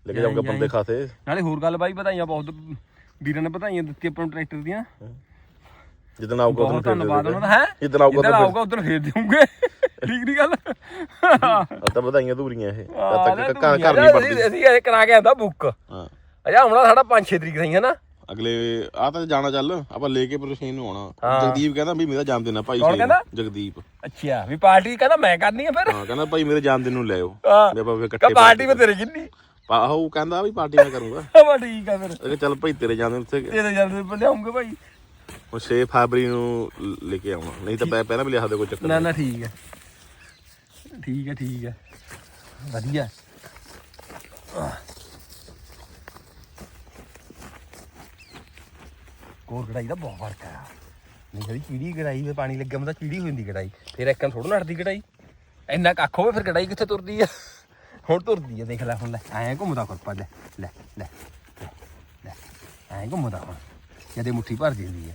ਲੈ ਕੇ ਜਾਊਂਗਾ ਬੰਦੇ ਖਾਤੇ ਨਾਲੇ ਹੋਰ ਗੱਲ ਬਾਈ ਵਧਾਈਆਂ ਬਹੁਤ। ਵੀਰਾਂ ਨੇ ਵਧਾਈਆਂ ਦਿੱਤੀ ਆਪਾਂ ਨੂੰ ਟਰੈਕਟਰ ਦੀਆਂ। ਜਿੱਦਣ ਆਊਗਾ ਉਦੋਂ ਬਹੁਤ ਫੇਰ ਧੰਨਵਾਦ ਉਹਨਾਂ ਦਾ ਹੈ? ਜਿੱਦਣ ਆਊਗਾ ਉਦੋਂ ਆਊਗਾ ਉਦੋਂ ਫੇਰ ਦੇਵਾਂਗੇ ਠੀਕ ਨਹੀਂ ਗੱਲ? ਆ ਤਾਂ ਵਧਾਈਆਂ ਧੂਰੀਆਂ ਇਹ। ਜਦ ਤੱਕ ਘਰ ਘਰ ਨਹੀਂ ਅਸੀਂ- ਇਹ ਕਰਾ ਕੇ ਆਂਦਾ ਬੁੱਕ ਹਾਂ। ਅਜਾ ਹੁਣ ਸਾਡਾ 5-6 ਤਰੀਕ ਸਹੀ ਹੈ ਨਾ? ਅਗਲੇ ਆ ਤਾਂ ਜਾਣਾ ਚੱਲ ਆਪਾਂ ਲੈ ਕੇ ਪਰਸ਼ੀਨ ਨੂੰ ਆਉਣਾ। ਜਗਦੀਪ ਕਹਿੰਦਾ ਵੀ ਮੇਰਾ ਜਨਮ ਦਿਨ ਆ ਭਾਈ ਕੌਣ। ਕਹਿੰਦਾ? ਜਗਦੀਪ। ਅੱਛਾ ਵੀ ਪਾਰਟੀ ਕਹਿੰਦਾ ਮੈਂ ਕਰਨੀ ਆ ਫਿਰ? ਹਾਂ ਕਹਿੰਦਾ ਭਾਈ ਮੇਰੇ ਜਨਮ ਦਿਨ ਨੂੰ ਲੈ ਆਓ। ਹਾਂ। ਵੀ ਆਪਾਂ ਫਿਰ ਕਾ ਇਕੱਠੇ ਪਾਰਟੀ ਮੈਂ ਤੇਰੇ ਕਿੰਨੀ? ਆਹੋ ਕਹਿੰਦਾ ਵੀ ਪਾਰਟੀ ਮੈਂ ਕਰੂੰਗਾ। ਬਾ ਠੀਕ ਆ ਫਿਰ। ਅਗੇ ਚੱਲ ਭਾਈ ਤੇਰੇ ਜਨਮ ਦਿਨ ਉੱਥੇ। ਤੇਰੇ ਜਲਦੀ ਲਿਆਉਂਗੇ ਭਾਈ। ਹੁਣ 6 ਫਰਵਰੀ ਨੂੰ ਲ- ਲੈ ਕੇ ਆਉਣਾ। ਨਹੀਂ ਤਾਂ ਪਹਿ- ਪਹਿਲਾਂ ਵੀ ਲਿਆ ਕੋਈ ਚੱਕਰ ਨਾ ਨਾ ਠੀਕ ਹੈ ਠੀਕ ਹੈ ਠੀਕ ਹੈ ਵਧੀਆ। ਕੋਰ ਕਢਾਈ ਦਾ ਬਹੁਤ ਫ਼ਰਕ ਆ। ਨਹੀਂ ਜਿਹੜੀ ਚੀੜੀ ਕਢਾਈ ਵਿੱਚ ਪਾਣੀ ਲੱਗਿਆ ਹੁੰਦਾ ਚੀੜੀ ਹੋ ਜਾਂਦੀ ਕਢਾਈ ਫਿਰ ਇੱਕਾਂ ਥੋੜਾ ਹਟਦੀ ਕਢਾਈ ਇੰਨਾ ਕੱਖ ਹੋਵੇ ਫਿਰ ਕਢਾਈ ਕਿੱਥੇ ਤੁਰਦੀ ਆ? ਹੁਣ ਤੁਰਦੀ ਆ ਦੇਖ ਲੈ ਹੁਣ ਲੈ ਐਂ ਘੁੰਮਦਾ ਖੁਰਪਾ ਲੈ ਲੈ ਲੈ ਲੈ, ਲੈ ਐਂ ਘੁੰਮਦਾ ਹੁਣ। ਜਦੇ ਮੁੱਠੀ ਭਰ ਦਿੰਦੀ ਆ।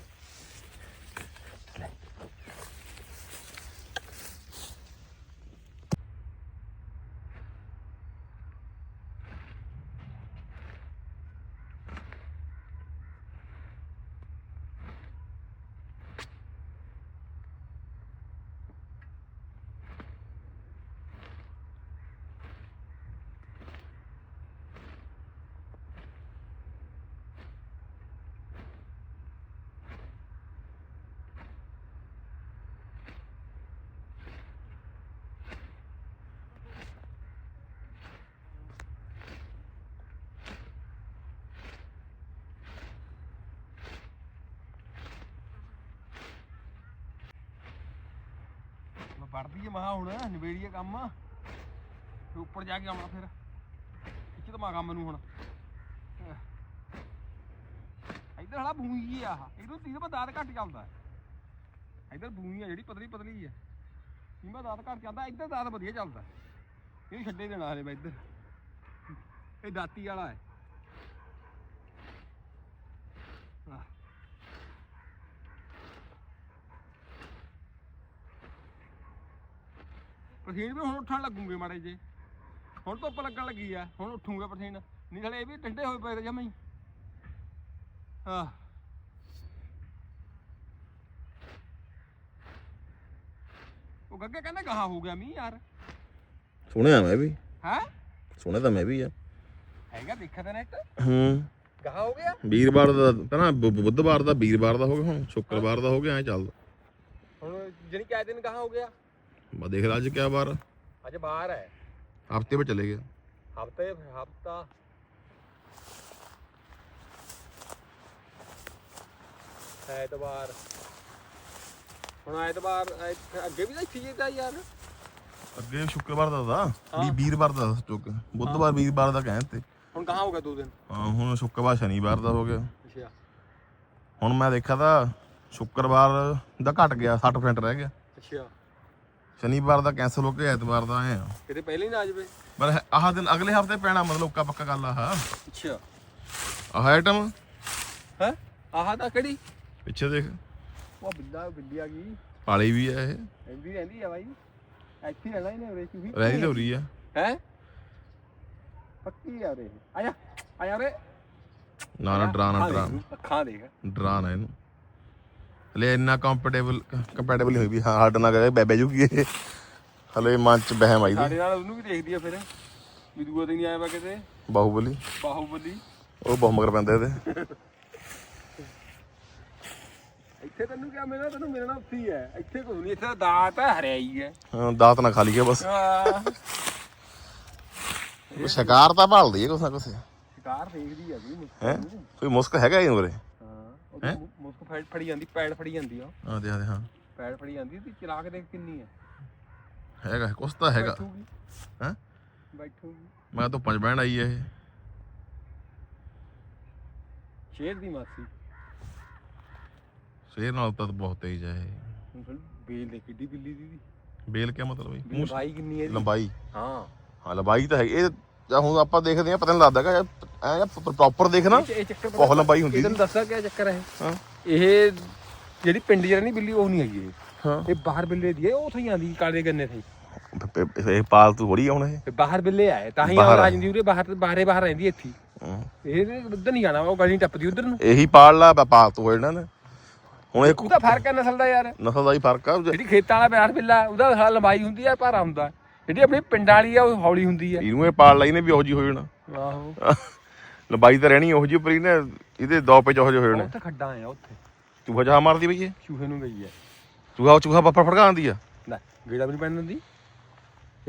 ਪੜਦੀ ਆ ਮਹਾ ਹੁਣ ਨਵੇੜੀਏ ਕੰਮ। ਤੇ ਉੱਪਰ ਜਾ ਕੇ ਆਉਣਾ ਫਿਰ। ਖਿੱਚ ਦਮਾ ਕੰਮ ਨੂੰ ਹੁਣ। ਇੱਧਰ ਹਲਾ ਬੂਈ ਆ ਇਹਨੂੰ ਤੀਰ ਦਾਤ ਘੱਟ ਚੱਲਦਾ ਇੱਧਰ ਬੂਈ ਆ ਜਿਹੜੀ ਪਤਲੀ ਪਤਲੀ ਆ। ਇਹਦਾ ਦਾਤ ਘੱਟ ਚੱਲਦਾ, ਇੱਧਰ ਦਾਤ ਵਧੀਆ ਚੱਲਦਾ। ਇਹ ਛੱਡੇ ਦੇਣਾ ਹਲੇ ਮੈਂ ਇੱਧਰ। ਇਹ ਦਾਤੀ ਵਾਲਾ ਹੈ ਆਹ ਪਸੀਨ ਵੀ ਹੁਣ ਉੱਠਣ ਲੱਗੂਗੇ ਮਾੜੇ ਜੇ ਹੁਣ ਧੁੱਪ ਲੱਗਣ ਲੱਗੀ ਆ ਹੁਣ ਉੱਠੂਗੇ ਪਸੀਨ। ਨਹੀਂ ਹਲੇ ਇਹ ਵੀ ਠੰਡੇ ਹੋਏ ਪਏ ਜਮਾਂ ਹੀ। ਆਹ। ਉਹ ਗੱਗੇ ਕਹਿੰਦਾ ਗਾਹਾਂ ਹੋ ਗਿਆ ਮੀਂਹ ਯਾਰ। ਸੁਣਿਆ ਮੈਂ ਵੀ। ਹੈ? ਸੁਣਿਆ ਤਾਂ ਮੈਂ ਵੀ ਆ। ਹੈਗਾ ਦੇਖਿਆ ਤਾਂ ਨੈਟ ਹੂੰ। ਗਾਹਾਂ ਹੋ ਗਿਆ? ਵੀਰਵਾਰ ਦਾ ਪਹਿਲਾਂ ਬੁ- ਬੁੱਧਵਾਰ ਦਾ ਵੀਰਵਾਰ ਦਾ ਹੋ ਗਿਆ ਹੁਣ ਸ਼ੁੱਕਰਵਾਰ ਦਾ ਹੋ ਗਿਆ ਐ ਚੱਲਦਾ। ਹੁਣ ਜਿਹੜੀ ਕਿਆ ਦਿਨ ਗਾਹਾਂ ਹੋ ਗਿਆ। ਮੈਂ ਦੇਖ ਲਾ ਅੱਜ ਕਿਆ ਵਾਰ ਅੱਜ ਬਾਹਰ ਹੈ। ਹਫ਼ਤੇ ਵਿੱਚ ਚਲੇ ਗਿਆ। ਹਫ਼ਤੇ ਹਫਤਾ। ਐਤਵਾਰ। ਹੁਣ ਐਤਵਾਰ ਐ- ਅੱਗੇ ਵੀ ਤਾਂ ਇੱਥੇ ਯਾਰ। ਅੱਗੇ ਸ਼ੁੱਕਰਵਾਰ ਦਾ ਦਾ ਵੀ ਵੀਰਵਾਰ ਦਾ ਚੁੱਕ। ਬੁੱਧਵਾਰ ਵੀਰਵਾਰ ਦਾ ਕਹਿੰਦੇ ਤੇ। ਹੁਣ ਕਹਾਂ ਹੋ ਗਿਆ ਦੋ ਦਿਨ? ਹਾਂ ਹੁਣ ਸ਼ੁੱਕਰਵਾਰ ਸ਼ਨੀਵਾਰ ਦਾ ਹੋ ਗਿਆ। ਅੱਛਾ। ਹੁਣ ਮੈਂ ਦੇਖਿਆ ਤਾਂ ਸ਼ੁੱਕਰਵਾਰ ਦਾ ਘਟ ਗਿਆ 60% ਰਹਿ ਗਿਆ। ਅੱਛਾ। ਸ਼ਨੀਵਾਰ ਦਾ ਕੈਨਸਲ ਹੋ ਕੇ ਐਤਵਾਰ ਦਾ ਆਏ ਆ। ਕਿਤੇ ਪਹਿਲੇ ਹੀ ਨਾ ਆ ਜਾਵੇ। ਪਰ ਹੈ- ਆਹ ਦਿਨ ਅਗਲੇ ਹਫ਼ਤੇ ਪੈਣਾ ਮਤਲਬ ਉੱਕਾ ਪੱਕਾ ਗੱਲ ਆਹ। ਅੱਛਾ। ਆਹ ਆਈਟਮ ਹੈ? ਆਹ ਤਾਂ ਕਿਹੜੀ? ਪਿੱਛੇ ਦੇਖ। ਉਹ ਬਿੱਲਾ ਬਿੱਲੀ ਆ ਗਈ। ਪਾਲੀ ਵੀ ਆ ਇਹ। ਰਹਿੰਦੀ ਰਹਿੰਦੀ ਆ ਬਾਈ। ਇੱਥੇ ਹੀ ਰਹਿਣਾ ਇਹਨੇ ਉਰੇ ਚੂਹੀ ਰਹਿ ਹੋ ਰਹੀ ਆ। ਹੈ? ਪੱਕੀ ਆ ਉਰੇ। ਆ ਜਾ ਆ ਜਾ ਉਰੇ। ਨਾ ਨਾ ਡਰਾਣਾ ਅੱਖਾਂ ਦੇਖ ਡਰਾਣਾ ਅੱਖਾਂ ਦੇਖ। ਡਰਾਣਾ ਇਹਨੂੰ। ਹਲੇ ਇੰਨਾ ਕੰਫਰਟੇਬਲ ਕੰਪੈਟੇਬਲ ਹੋਈ ਵੀ ਹਾਂ ਹੱਡ ਨਾ ਕਰੇ ਬੈ ਬੈ ਜੂਗੀ ਹਲੇ ਮਨ ਚ ਬਹਿਮ ਆਈ ਦੀ। ਸਾਡੇ ਨਾਲ ਉਹਨੂੰ ਵੀ ਦੇਖਦੀ ਆ ਫਿਰ। ਵੀ ਦੂਆ ਦਿਨ ਆਇਆ ਵਾ ਕਿਤੇ। ਬਾਹੂਬਲੀ। ਬਾਹੂਬਲੀ। ਉਹ ਬਹੁਤ ਮਗਰ ਪੈਂਦੇ ਇਹਦੇ। ਇੱਥੇ ਤੈਨੂੰ ਕਿਹਾ ਮੇਰਾ ਤੈਨੂੰ ਮਿਲਣਾ ਉੱਥੇ ਹੀ ਹੈ। ਇੱਥੇ ਕੁਝ ਨਹੀਂ ਇੱਥੇ ਤਾਂ ਦਾਤ ਹੈ ਹਰਿਆ ਹੀ। ਹੈ ਹਾਂ, ਦਾਤ ਨਾ ਖਾ ਲਈਏ ਬਸ। ਆਹ, ਸ਼ਿਕਾਰ ਤਾਂ ਭਾਲਦੀ ਹੈ ਕੁਛ ਨਾ ਕੁਛ। ਸ਼ਿਕਾਰ ਦੇਖਦੀ ਆ ਵੀ ਹੈ? ਕੋਈ ਮੁਸਕ ਹੈਗਾ ਇਹ ਉਰੇ? ਹਾਂ? ਮੁਸਕ ਫੜ ਫੜੀ ਜਾਂਦੀ ਪੈੜ ਫੜੀ ਜਾਂਦੀ ਆ। ਆ ਦੇ ਆ ਦੇ ਹਾਂ। ਪੈੜ ਫੜੀ ਜਾਂਦੀ ਤੇ ਚਲਾਕ ਦੇਖ ਕਿੰਨੀ ਹੈ ਹੈਗਾ ਕੁਛ ਤਾਂ ਹੈਗਾ। ਬੈਠੂਗੀ। ਹੈ? ਬੈਠੂਗੀ। ਮੈਂ ਤਾਂ ਪੰਜ ਬਹਿਣ ਆਈ ਹੈ ਇਹ। ਸ਼ੇਰ ਦੀ ਮਾਸੀ। ਸ਼ੇਰ ਨਾਲ ਤਾਂ ਬਹੁਤ ਤੇਜ਼ ਹੈ ਇਹ। ਹੁਣ ਫਿਰ ਬੇਲ ਦੇ ਕਿੱਡੀ ਬਿੱਲੀ ਦੀ ਬੇਲ ਕਿਆ ਮਤਲਬ ਹੈ? ਮੂੰਹ ਲੰਬਾਈ ਕਿੰਨੀ ਹੈ ਇਹਦੀ? ਲੰਬਾਈ? ਹਾਂ। ਹਾਂ ਲੰਬਾਈ ਤਾਂ ਹੈਗੀ ਇਹ ਜਾਂ ਹੁਣ ਆਪਾਂ ਦੇਖਦੇ ਆ ਪਤਾ ਨਹੀਂ ਲੱਗਦਾ ਕਿ ਐ ਪ੍ਰੋਪਰ ਦੇਖਣਾ ਬਹੁਤ ਲੰਬਾਈ ਹੁੰਦੀ ਤੈਨੂੰ ਦੱਸਾਂ ਕਿਆ ਚੱਕਰ ਹੈ? ਹਾਂ। ਇਹ ਜਿਹੜੀ ਪਿੰਡ ਜਿਹੜਾ ਨਹੀਂ ਬਿੱਲੀ ਉਹ ਨਹੀਂ ਹੈਗੀ ਇਹ। ਹਾਂ। ਇਹ ਬਾਹਰ ਬਿੱਲੇ ਦੀ ਹੈ ਉਹ ਥਈ ਆਂਦੀ ਕਾਲੇ ਗੰਨੇ ਥਈ ਇਹ ਪਾਲਤੂ ਥੋੜੀ ਆ ਹੁਣ ਇਹ। ਤੇ ਬਾਹਰ ਬਿੱਲੇ ਆਏ ਤਾਂ ਹੀ ਬਾਹਰ ਆ। ਜਾਂਦੀ ਉਰੇ ਬਾਹਰ ਬਾਹਰੇ ਬਾਹਰ ਰਹਿੰਦੀ ਇੱਥੇ। ਇਹ ਉਧਰ ਨਹੀਂ ਜਾਣਾ ਉਹ ਗਲੀ ਟੱਪਦੀ ਉਧਰ ਨੂੰ। ਇਹੀ ਪਾਲ ਲਾ ਪਾਲਤੂ ਹੋ ਜਾਣਾ ਨੇ ਹੁਣ ਇਹ ਉਹਦਾ ਫ਼ਰਕ ਹੈ ਨਸਲ ਦਾ ਯਾਰ। ਨਸਲ ਦਾ ਹੀ ਫ਼ਰਕ ਆ। ਜਿਹੜੀ ਖੇਤਾਂ ਵਾਲਾ ਬਿਆਰ ਬਿੱਲਾ ਉਹਦਾ ਲੰਬਾਈ ਹੁੰਦੀ ਹੈ ਭਾਰਾ ਹੁੰਦਾ। ਜਿਹੜੀ ਆਪਣੀ ਪਿੰਡਾਂ ਵਾਲੀ ਆ ਉਹ ਹੌਲੀ ਹੁੰਦੀ ਹੈ ਇਹਨੂੰ ਇਹ ਪਾਲ ਲਈ ਨੇ ਵੀ ਉਹੋ ਜੀ ਹੋ ਜਾਣਾ। ਆਹੋ। ਲੰਬਾਈ ਤਾਂ ਰਹਿਣੀ ਉਹੋ ਜੀ ਪਰ ਇਹਨੇ ਇਹਦੇ ਦੋ ਪੇ ਜਿਹੋ ਜਿਹੇ ਹੋ ਜਾਣੇ। ਉੱਥੇ ਖੱਡਾਂ ਆ ਉੱਥੇ। ਚੂਹਾ ਜਹਾ ਮਾਰਦੀ ਬਈ ਇਹ ਚੂਹੇ ਨੂੰ ਗਈ ਹੈ ਚੂਹਾ ਚੂਹਾ ਬੱਫਰ ਫੜਕਾ ਆਂਦੀ ਆ? ਲੈ ਗੇੜਾ ਵੀ ਨਹੀਂ ਪੈਣ ਦਿੰਦੀ।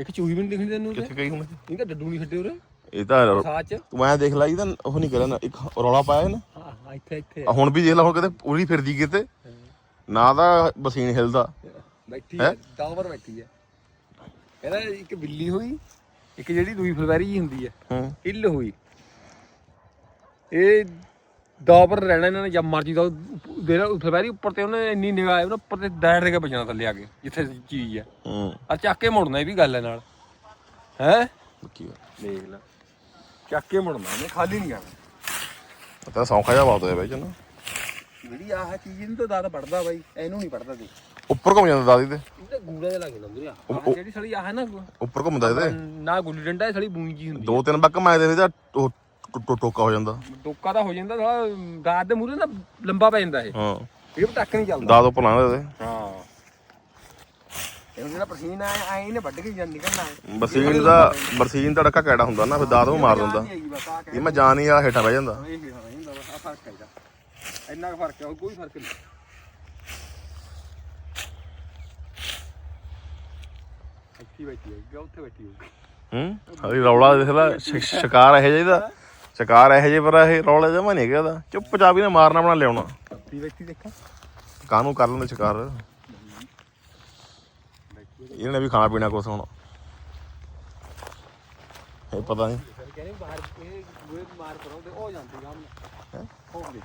ਇੱਕ ਚੂਹੀ ਵੀ ਨਹੀਂ ਦਿਖਦੀ ਤੈਨੂੰ ਕਿੱਥੇ ਗਈ ਹੁਣ ਇਹ? ਤਾਂ ਡੱਡੂ ਨਹੀਂ ਛੱਡੇ ਉਰੇ। ਇਹ ਤਾਂ ਸਾਚ। ਤੂੰ ਐ ਦੇਖ ਲੈ ਇਹਦਾ ਉਹ ਨਹੀਂ ਕਰਿਆ ਨਾ ਇੱਕ ਰੌਲਾ ਪਾਇਆ ਨਾ ਹਾਂ ਇੱਥੇ ਇੱਥੇ ਆ। ਹੁਣ ਵੀ ਦੇਖ ਲੈ ਹੁਣ ਕਿਤੇ ਉਲੀ ਫਿਰਦੀ ਕਿਤੇ। ਨਾ ਦਾ ਬਸੀਨ ਹਿਲਦਾ। ਬੈਠੀ ਹੈ? ਦਾਵਰ ਬੈਠੀ ਹੈ ਕਹਿੰਦਾ ਇੱਕ ਬਿੱਲੀ ਹੋਈ ਇੱਕ ਜਿਹੜੀ ਦੂਈ ਫਲਵੈਰੀ ਜੀ ਹੁੰਦੀ ਹੈ ਹੂੰ। ਇੱਲ ਹੋਈ। ਇਹ ਦਾਵਰ ਰਹਿਣਾ ਇਹਨਾਂ ਨੇ ਜਦ ਮਰਜ਼ੀ ਦਾ ਦੇ ਫਲਵੈਰੀ ਉੱਪਰ ਤੇ ਉਹਨੇ ਇੰਨੀ ਨਿਗਾਹ ਉਹਨੇ ਉੱਪਰ ਤੇ ਦੇ ਕੇ ਬਚਣਾ ਥੱਲੇ ਆ ਕੇ ਜਿੱਥੇ ਚੀਜ਼ ਹੈ ਹੂੰ। ਆ ਚੱਕ ਕੇ ਮੁੜਨਾ ਇਹ ਵੀ ਗੱਲ ਹੈ ਨਾਲ। ਹੈ? ਕੀ ਦੇਖ ਲੈ। ਚੱਕ ਕੇ ਮੁੜਨਾ ਇਹਨੇ ਖਾਲੀ ਨਹੀਂ ਕਰਨਾ। ਪਤਾ ਸੌਖਾ ਜਾ ਬਹੁਤ ਹੋਇਆ ਬਈ ਜਨਾ ਜਿਹੜੀ ਆਹ ਚੀਜ਼ ਇਹਨੂੰ ਤਾਂ ਦਾਦਾ ਪੜਦਾ ਬਾਈ ਇਹਨੂੰ ਨਹੀਂ ਪੜਦਾ ਦੇ ਉੱਪਰ ਘੁੰਮ ਜਾਂਦਾ ਦਾਦੀ ਤੇ। ਇਹਦਾ ਗੂੜਾ ਜਿਹਾ ਲੱਗ ਜਾਂਦਾ ਵੀਰੇ ਆਹ ਉਹ- ਜਿਹੜੀ ਸੜੀ ਆਹ ਹੈ ਨਾ ਉੱਪਰ ਘੁੰਮਦਾ ਇਹਦੇ ਨਾ ਗੁੱਲੀ ਡੰਡਾ ਇਹ ਸੜੀ ਬੂਈ ਜੀ ਹੁੰਦੀ ਦੋ ਤਿੰਨ ਬੱਕ ਮੈਂ ਦੇ ਇਹਦਾ ਟੋ- ਟੋ- ਟੋਕਾ ਹੋ ਜਾਂਦਾ। ਟੋਕਾ ਤਾਂ ਹੋ ਜਾਂਦਾ ਸਾਲਾ ਦਾਦ ਦੇ ਮੂਰੇ ਨਾ ਲੰਬਾ ਪੈ ਜਾਂਦਾ ਇਹ। ਹਾਂ। ਇਹ ਟੱਕ ਨਹੀਂ ਚੱਲਦਾ। ਦਾਦ ਉੱਪਰ ਲਾਉਂਦੇ ਇਹਦੇ। ਹਾਂ। ਇਹ ਜਿਹੜਾ ਪਸੀਨਾ ਆਏ ਇਹਨੇ ਵੱਢ ਕੇ ਜਾਂ ਨਿਕਲਣਾ ਬਰਸੀਨ ਦਾ ਬਰਸੀਨ ਦਾ ਡੱਕਾ ਕੈੜਾ ਹੁੰਦਾ ਨਾ ਫਿਰ ਦਾਦ ਉਹ ਮਾਰ ਦਿੰਦਾ। ਇਹ ਆ ਮੈਂ ਜਾਨ ਹੀ ਆ ਹੇਠਾਂ ਬਹਿ ਜਾਂਦਾ। ਇਹ ਹੀ ਹਾਂ ਇਹਦਾ ਬਸ ਆ ਫ਼ਰਕ ਹੈ ਇਹਦਾ ਇੰਨਾ ਕੁ ਫ਼ਰਕ ਹੈ ਹੋਰ ਕੋਈ ਫ਼ਰਕ ਨਹੀਂ। ਇੱਥੇ ਬੈਠੀ ਹੈ ਉੱਥੇ ਬੈਠੀ ਹੋਊਗੀ। ਹੂੰ? ਹਰੀ ਰੌਲਾ ਦੇਖ ਲੈ ਸ਼ਿ- ਸ਼ਿਕਾਰ ਇਹੋ ਜਿਹਾ ਇਹਦਾ ਸ਼ਿਕਾਰ ਇਹੋ ਜਿਹਾ ਪਰ ਇਹ ਰੌਲੇ ਜਮਾ ਨਹੀਂ ਹੈਗਾ ਇਹਦਾ ਚੁੱਪ ਚਾਪ ਹੀ ਨਾ ਮਾਰਨਾ ਬਣਾ ਲਿਆਉਣਾ। ਇੱਥੇ ਬੈਠੀ ਦੇਖਾਂ। ਕਾਹਨੂੰ ਕਰ ਲੈਂਦੇ ਸ਼ਿਕਾਰ? ਇਹਨੇ ਵੀ ਖਾਣਾ ਪੀਣਾ ਕੁਛ ਹੁਣ। ਇਹ ਪਤਾ ਨਹੀਂ। ਫਿਰ ਕਹਿੰਦੇ ਬਾਹਰ ਇਹ ਬੂਹੇ ਮਾਰ ਕਰੋ ਤੇ ਉਹ ਜਾਂਦੀ ਗਾਮ ਹੋ? ਗਈ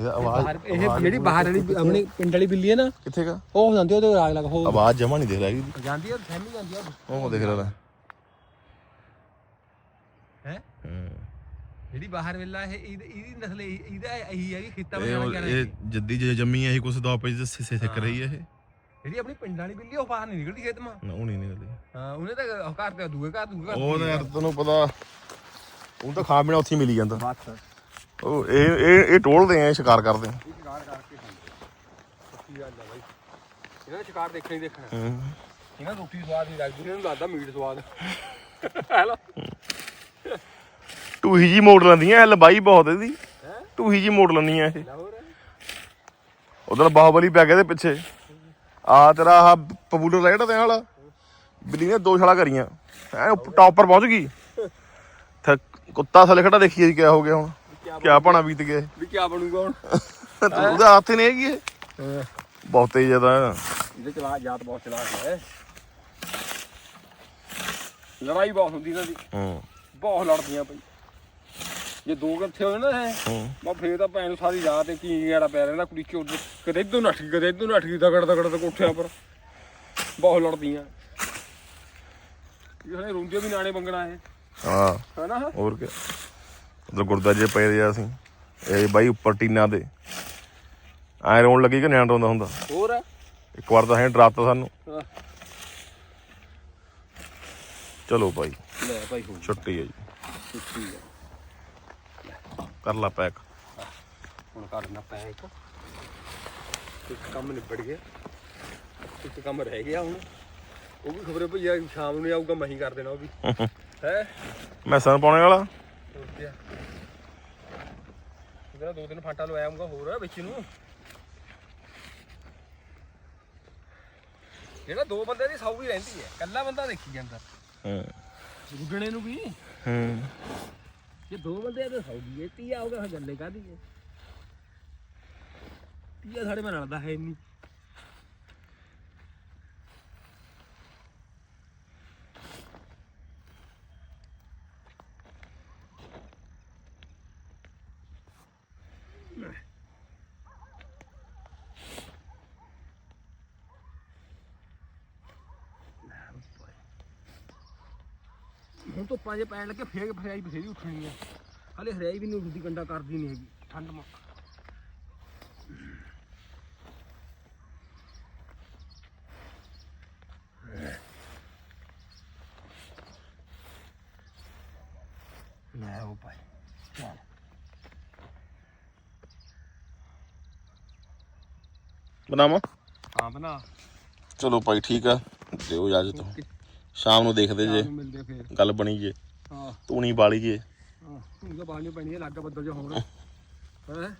ਇਹਦਾ ਆਵਾਜ਼ ਬਾਹਰ ਇਹ ਜਿਹੜੀ ਬਾਹਰ ਵਾਲੀ ਆਪਣੀ ਪਿੰਡ ਵਾਲੀ ਬਿੱਲੀ ਹੈ ਨਾ ਕਿੱਥੇ ਗਾ? ਉਹ ਹੋ ਜਾਂਦੀ ਉਹਦੇ ਰਾਜ ਲੱਗ ਹੋ ਆਵਾਜ਼ ਜਮਾ ਨਹੀਂ ਦੇਖ ਰਹੀ। ਜਾਂਦੀ ਹੈ ਸਹਿਮੀ ਜਾਂਦੀ ਹੈ ਉਹ। ਦੇਖ ਲੈ ਹੈ? ਹੂੰ। ਜਿਹੜੀ ਬਾਹਰ ਵੇਲਾ ਇਹ ਇਹਦੀ ਇਹਦੀ ਨਸਲ ਇਹ- ਇਹਦਾ ਇਹੀ ਹੈ ਕਿ ਖੇਤਾਂ ਇਹ ਵਿੱਚ ਉਹ- ਜਾਣਾ ਇਹ ਜੱਦੀ ਜੇ ਜੰਮੀ ਹੈ ਇਹ ਕੁਛ ਦੋ ਪੇਜ ਸਿੱਖ ਰਹੀ ਹੈ ਇਹ। ਜਿਹੜੀ ਆਪਣੀ ਪਿੰਡ ਵਾਲੀ ਬਿੱਲੀ ਉਹ ਬਾਹਰ ਨਹੀਂ ਨਿਕਲਦੀ ਖੇਤ ਮਾਂ ਨਾ ਉਹ ਨਹੀਂ ਨਿਕਲਦੀ। ਹਾਂ ਉਹਨੇ ਤਾਂ ਉਹ ਘਰ ਤੇ ਦੂਏ ਘਰ ਦੂਏ ਘਰ ਉਹ ਤਾਂ ਯਾਰ ਤੈਨੂੰ ਪਤਾ ਉਹ ਤਾਂ ਖਾਣਾ ਪੀਣਾ ਉੱਥੇ ਮਿਲੀ ਜਾਂਦਾ। ਬਸ। ਉਹ ਇਹ ਇਹ ਇਹ ਟੋਲਦੇ ਆ ਸ਼ਿਕਾਰ ਕਰਦੇ ਆ। ਇਹ ਸ਼ਿਕਾਰ ਕਰਕੇ ਖਾਂਦੇ ਸੱਚੀ ਗੱਲ ਆ ਬਾਈ। ਇਹਨਾਂ ਦਾ ਸ਼ਿਕਾਰ ਦੇਖਣਾ ਹੀ ਦੇਖਣਾ। ਇਹਨਾਂ ਨੂੰ ਰੋਟੀ ਸਵਾਦ ਨਹੀਂ ਲੱਗਦੀ ਇਹਨਾਂ ਨੂੰ ਲੱਗਦਾ ਮੀਟ ਸਵਾਦ। ਹੈਲੋ। ਟੂਹੀ ਜੀ ਮੋੜ ਲੈਂਦੀਆਂ ਲੰਬਾਈ ਬਹੁਤ ਇਹਦੀ। ਹੈ? ਟੂਹੀ ਜੀ ਮੋੜ ਲੈਂਦੀਆਂ ਇਹ। ਉਧਰ ਬਾਹੂਬਲੀ ਪੈ ਗਿਆ ਪਿੱਛੇ। ਆ ਤੇਰਾ ਆਹ ਪਪੂਲਰ ਲਾਈਟ ਤੇ ਵਾਲਾ ਬਿੱਲੀ ਨੇ ਦੋ ਛਾਲਾ ਕਰੀਆਂ। ਐ ਟੌਪ ਪਰ ਪਹੁੰਚ ਗਈ। ਕੁੱਤਾ ਥੱਲੇ ਖੜਾ ਦੇਖੀਏ ਜੀ ਕਿਆ ਹੋ ਗਿਆ ਹੁਣ। ਕਿਆ ਪਾਣਾ ਬੀਤ ਗਿਆ? ਵੀ ਕੀ ਬਣੂਗਾ ਹੁਣ? ਉਹਦਾ ਹੱਥ ਹੀ ਨਹੀਂ ਹੈਗੀ ਇਹ। ਬਹੁਤ ਤੇਜ਼ ਇਹਦਾ ਇਹਦੇ ਚਲਾ ਜਾਤ ਬਹੁਤ ਚਲਾ ਹੈ ਲੜਾਈ ਬਹੁਤ ਹੁੰਦੀ ਇਹਨਾਂ ਦੀ। ਹੂੰ। ਬਹੁਤ ਲੜਦੀਆਂ ਪਈ ਜੇ ਦੋ ਇਕੱਠੇ ਹੋਏ ਨਾ ਇਹ ਹੂੰ। ਮੈਂ ਫੇਰ ਤਾਂ ਭੈਣ ਨੂੰ ਸਾਰੀ ਰਾਤ ਤੇ ਕੀ ਗੇੜਾ ਪੈ ਰਹਿੰਦਾ ਕੁੜੀ ਚੋਂ ਕਦੇ ਇਧਰ ਨੱਠ ਗਈ ਕਦੇ ਇਧਰ ਨੱਠ ਗਈ ਦਗੜ ਦਗੜ ਤੇ ਕੋਠਿਆਂ ਪਰ ਬਹੁਤ ਲੜਦੀਆਂ। ਇਹ ਹਲੇ ਰੋਂਦੀਆਂ ਵੀ ਨਾਣੇ ਮੰਗਣਾ ਇਹ। ਹਾਂ। ਹਨਾ? ਹੋਰ ਕੀ ਉਧਰ ਗੁਰਦਾ ਜੇ ਪਏ ਰਿਆ ਸੀ ਇਹ ਬਾਈ ਉੱਪਰ ਟੀਨਾ ਦੇ। ਐ ਰੋਣ ਲੱਗੀ ਕਿ ਨਿਆਣ ਰੋਂਦਾ ਹੁੰਦਾ? ਹੋਰ? ਇੱਕ ਵਾਰ ਤਾਂ ਹੈ ਡਰਾਤਾ ਸਾਨੂੰ। ਚਲੋ ਭਾਈ ਲੈ ਭਾਈ ਹੋ ਛੁੱਟੀ ਹੈ ਜੀ। ਛੁੱਟੀ ਹੈ। ਕਰ ਲਾ ਪੈਕ। ਹੁਣ ਕਰਨਾ ਪੈ ਇੱਕ ਇੱਕ ਕੰਮ ਨਿਬੜ ਗਿਆ। ਇੱਕ ਕੰਮ ਰਹਿ ਗਿਆ ਹੁਣ। ਉਹ ਵੀ ਖਬਰੇ ਭਈਆ ਸ਼ਾਮ ਨੂੰ ਆਊਗਾ ਮੈਂ ਹੀ ਕਰ ਦੇਣਾ ਉਹ ਵੀ। ਹੈ? ਮੈਸਾਂ ਪਾਉਣੇ ਵਾਲਾ? ਇਹਦਾ ਦੋ ਤਿੰਨ ਫਾਂਟਾ ਲਵਾਇਆ ਆਉਂਗਾ ਹੋਰ ਵਿੱਚ ਨੂੰ। ਜਿਹੜਾ ਦੋ ਬੰਦੇ ਦੀ ਸੌ ਵੀ ਰਹਿੰਦੀ ਹੈ। ਕੱਲਾ ਬੰਦਾ ਦੇਖੀ ਜਾਂਦਾ। ਹੂੰ। ਗੁੱਡਣੇ ਨੂੰ ਵੀ। ਹੂੰ। ਜੇ ਦੋ ਬੰਦੇ ਆ ਤਾਂ ਸੌ ਦੀ ਹੈ ਤੀਆ ਹੋਗਾ ਗੱਲੇ ਕਾਦੀ ਹੈ? ਤੀਆ ਸਾਡੇ ਨਾਲ ਰਲਦਾ ਹੈ ਨਹੀਂ ਹੁਣ ਧੁੱਪਾਂ ਜੇ ਪੈਣ ਲੱਗੇ ਫੇਰ ਫਰਿਆਈ ਬਥੇਰੀ ਉੱਠਣੀ ਆ। ਹਲੇ ਹਰਿਆਈ ਵੀ ਨਹੀਂ ਉੱਠਦੀ ਕੰਡਾ ਕਰਦੀ ਨਹੀਂ ਹੈਗੀ ਠੰਡ ਮਾ ਲੈ ਉਹ ਭਾਈ ਚੱਲ ਬਣਾਵਾ ਹਾਂ ਬਣਾ। ਚਲੋ ਭਾਈ ਠੀਕ ਆ ਦਿਓ ਇਜਾਜ਼ਤ। ਸ਼ਾਮ ਨੂੰ ਦੇਖਦੇ ਜੇ ਨੂੰ ਮਿਲਦੇ ਫੇਰ। ਗੱਲ ਬਣੀ ਜੇ ਹਾਂ। ਤੂਣੀ ਬਾਲੀ ਜੇ। ਹਾਂ ਤੂੰ ਤਾਂ ਬਾਹਰ ਨਹੀਂ ਪੈਣੀ ਹੈ ਲੱਗ ਬੱਦਲ ਜੋ ਹੋਣ। ਹੈ?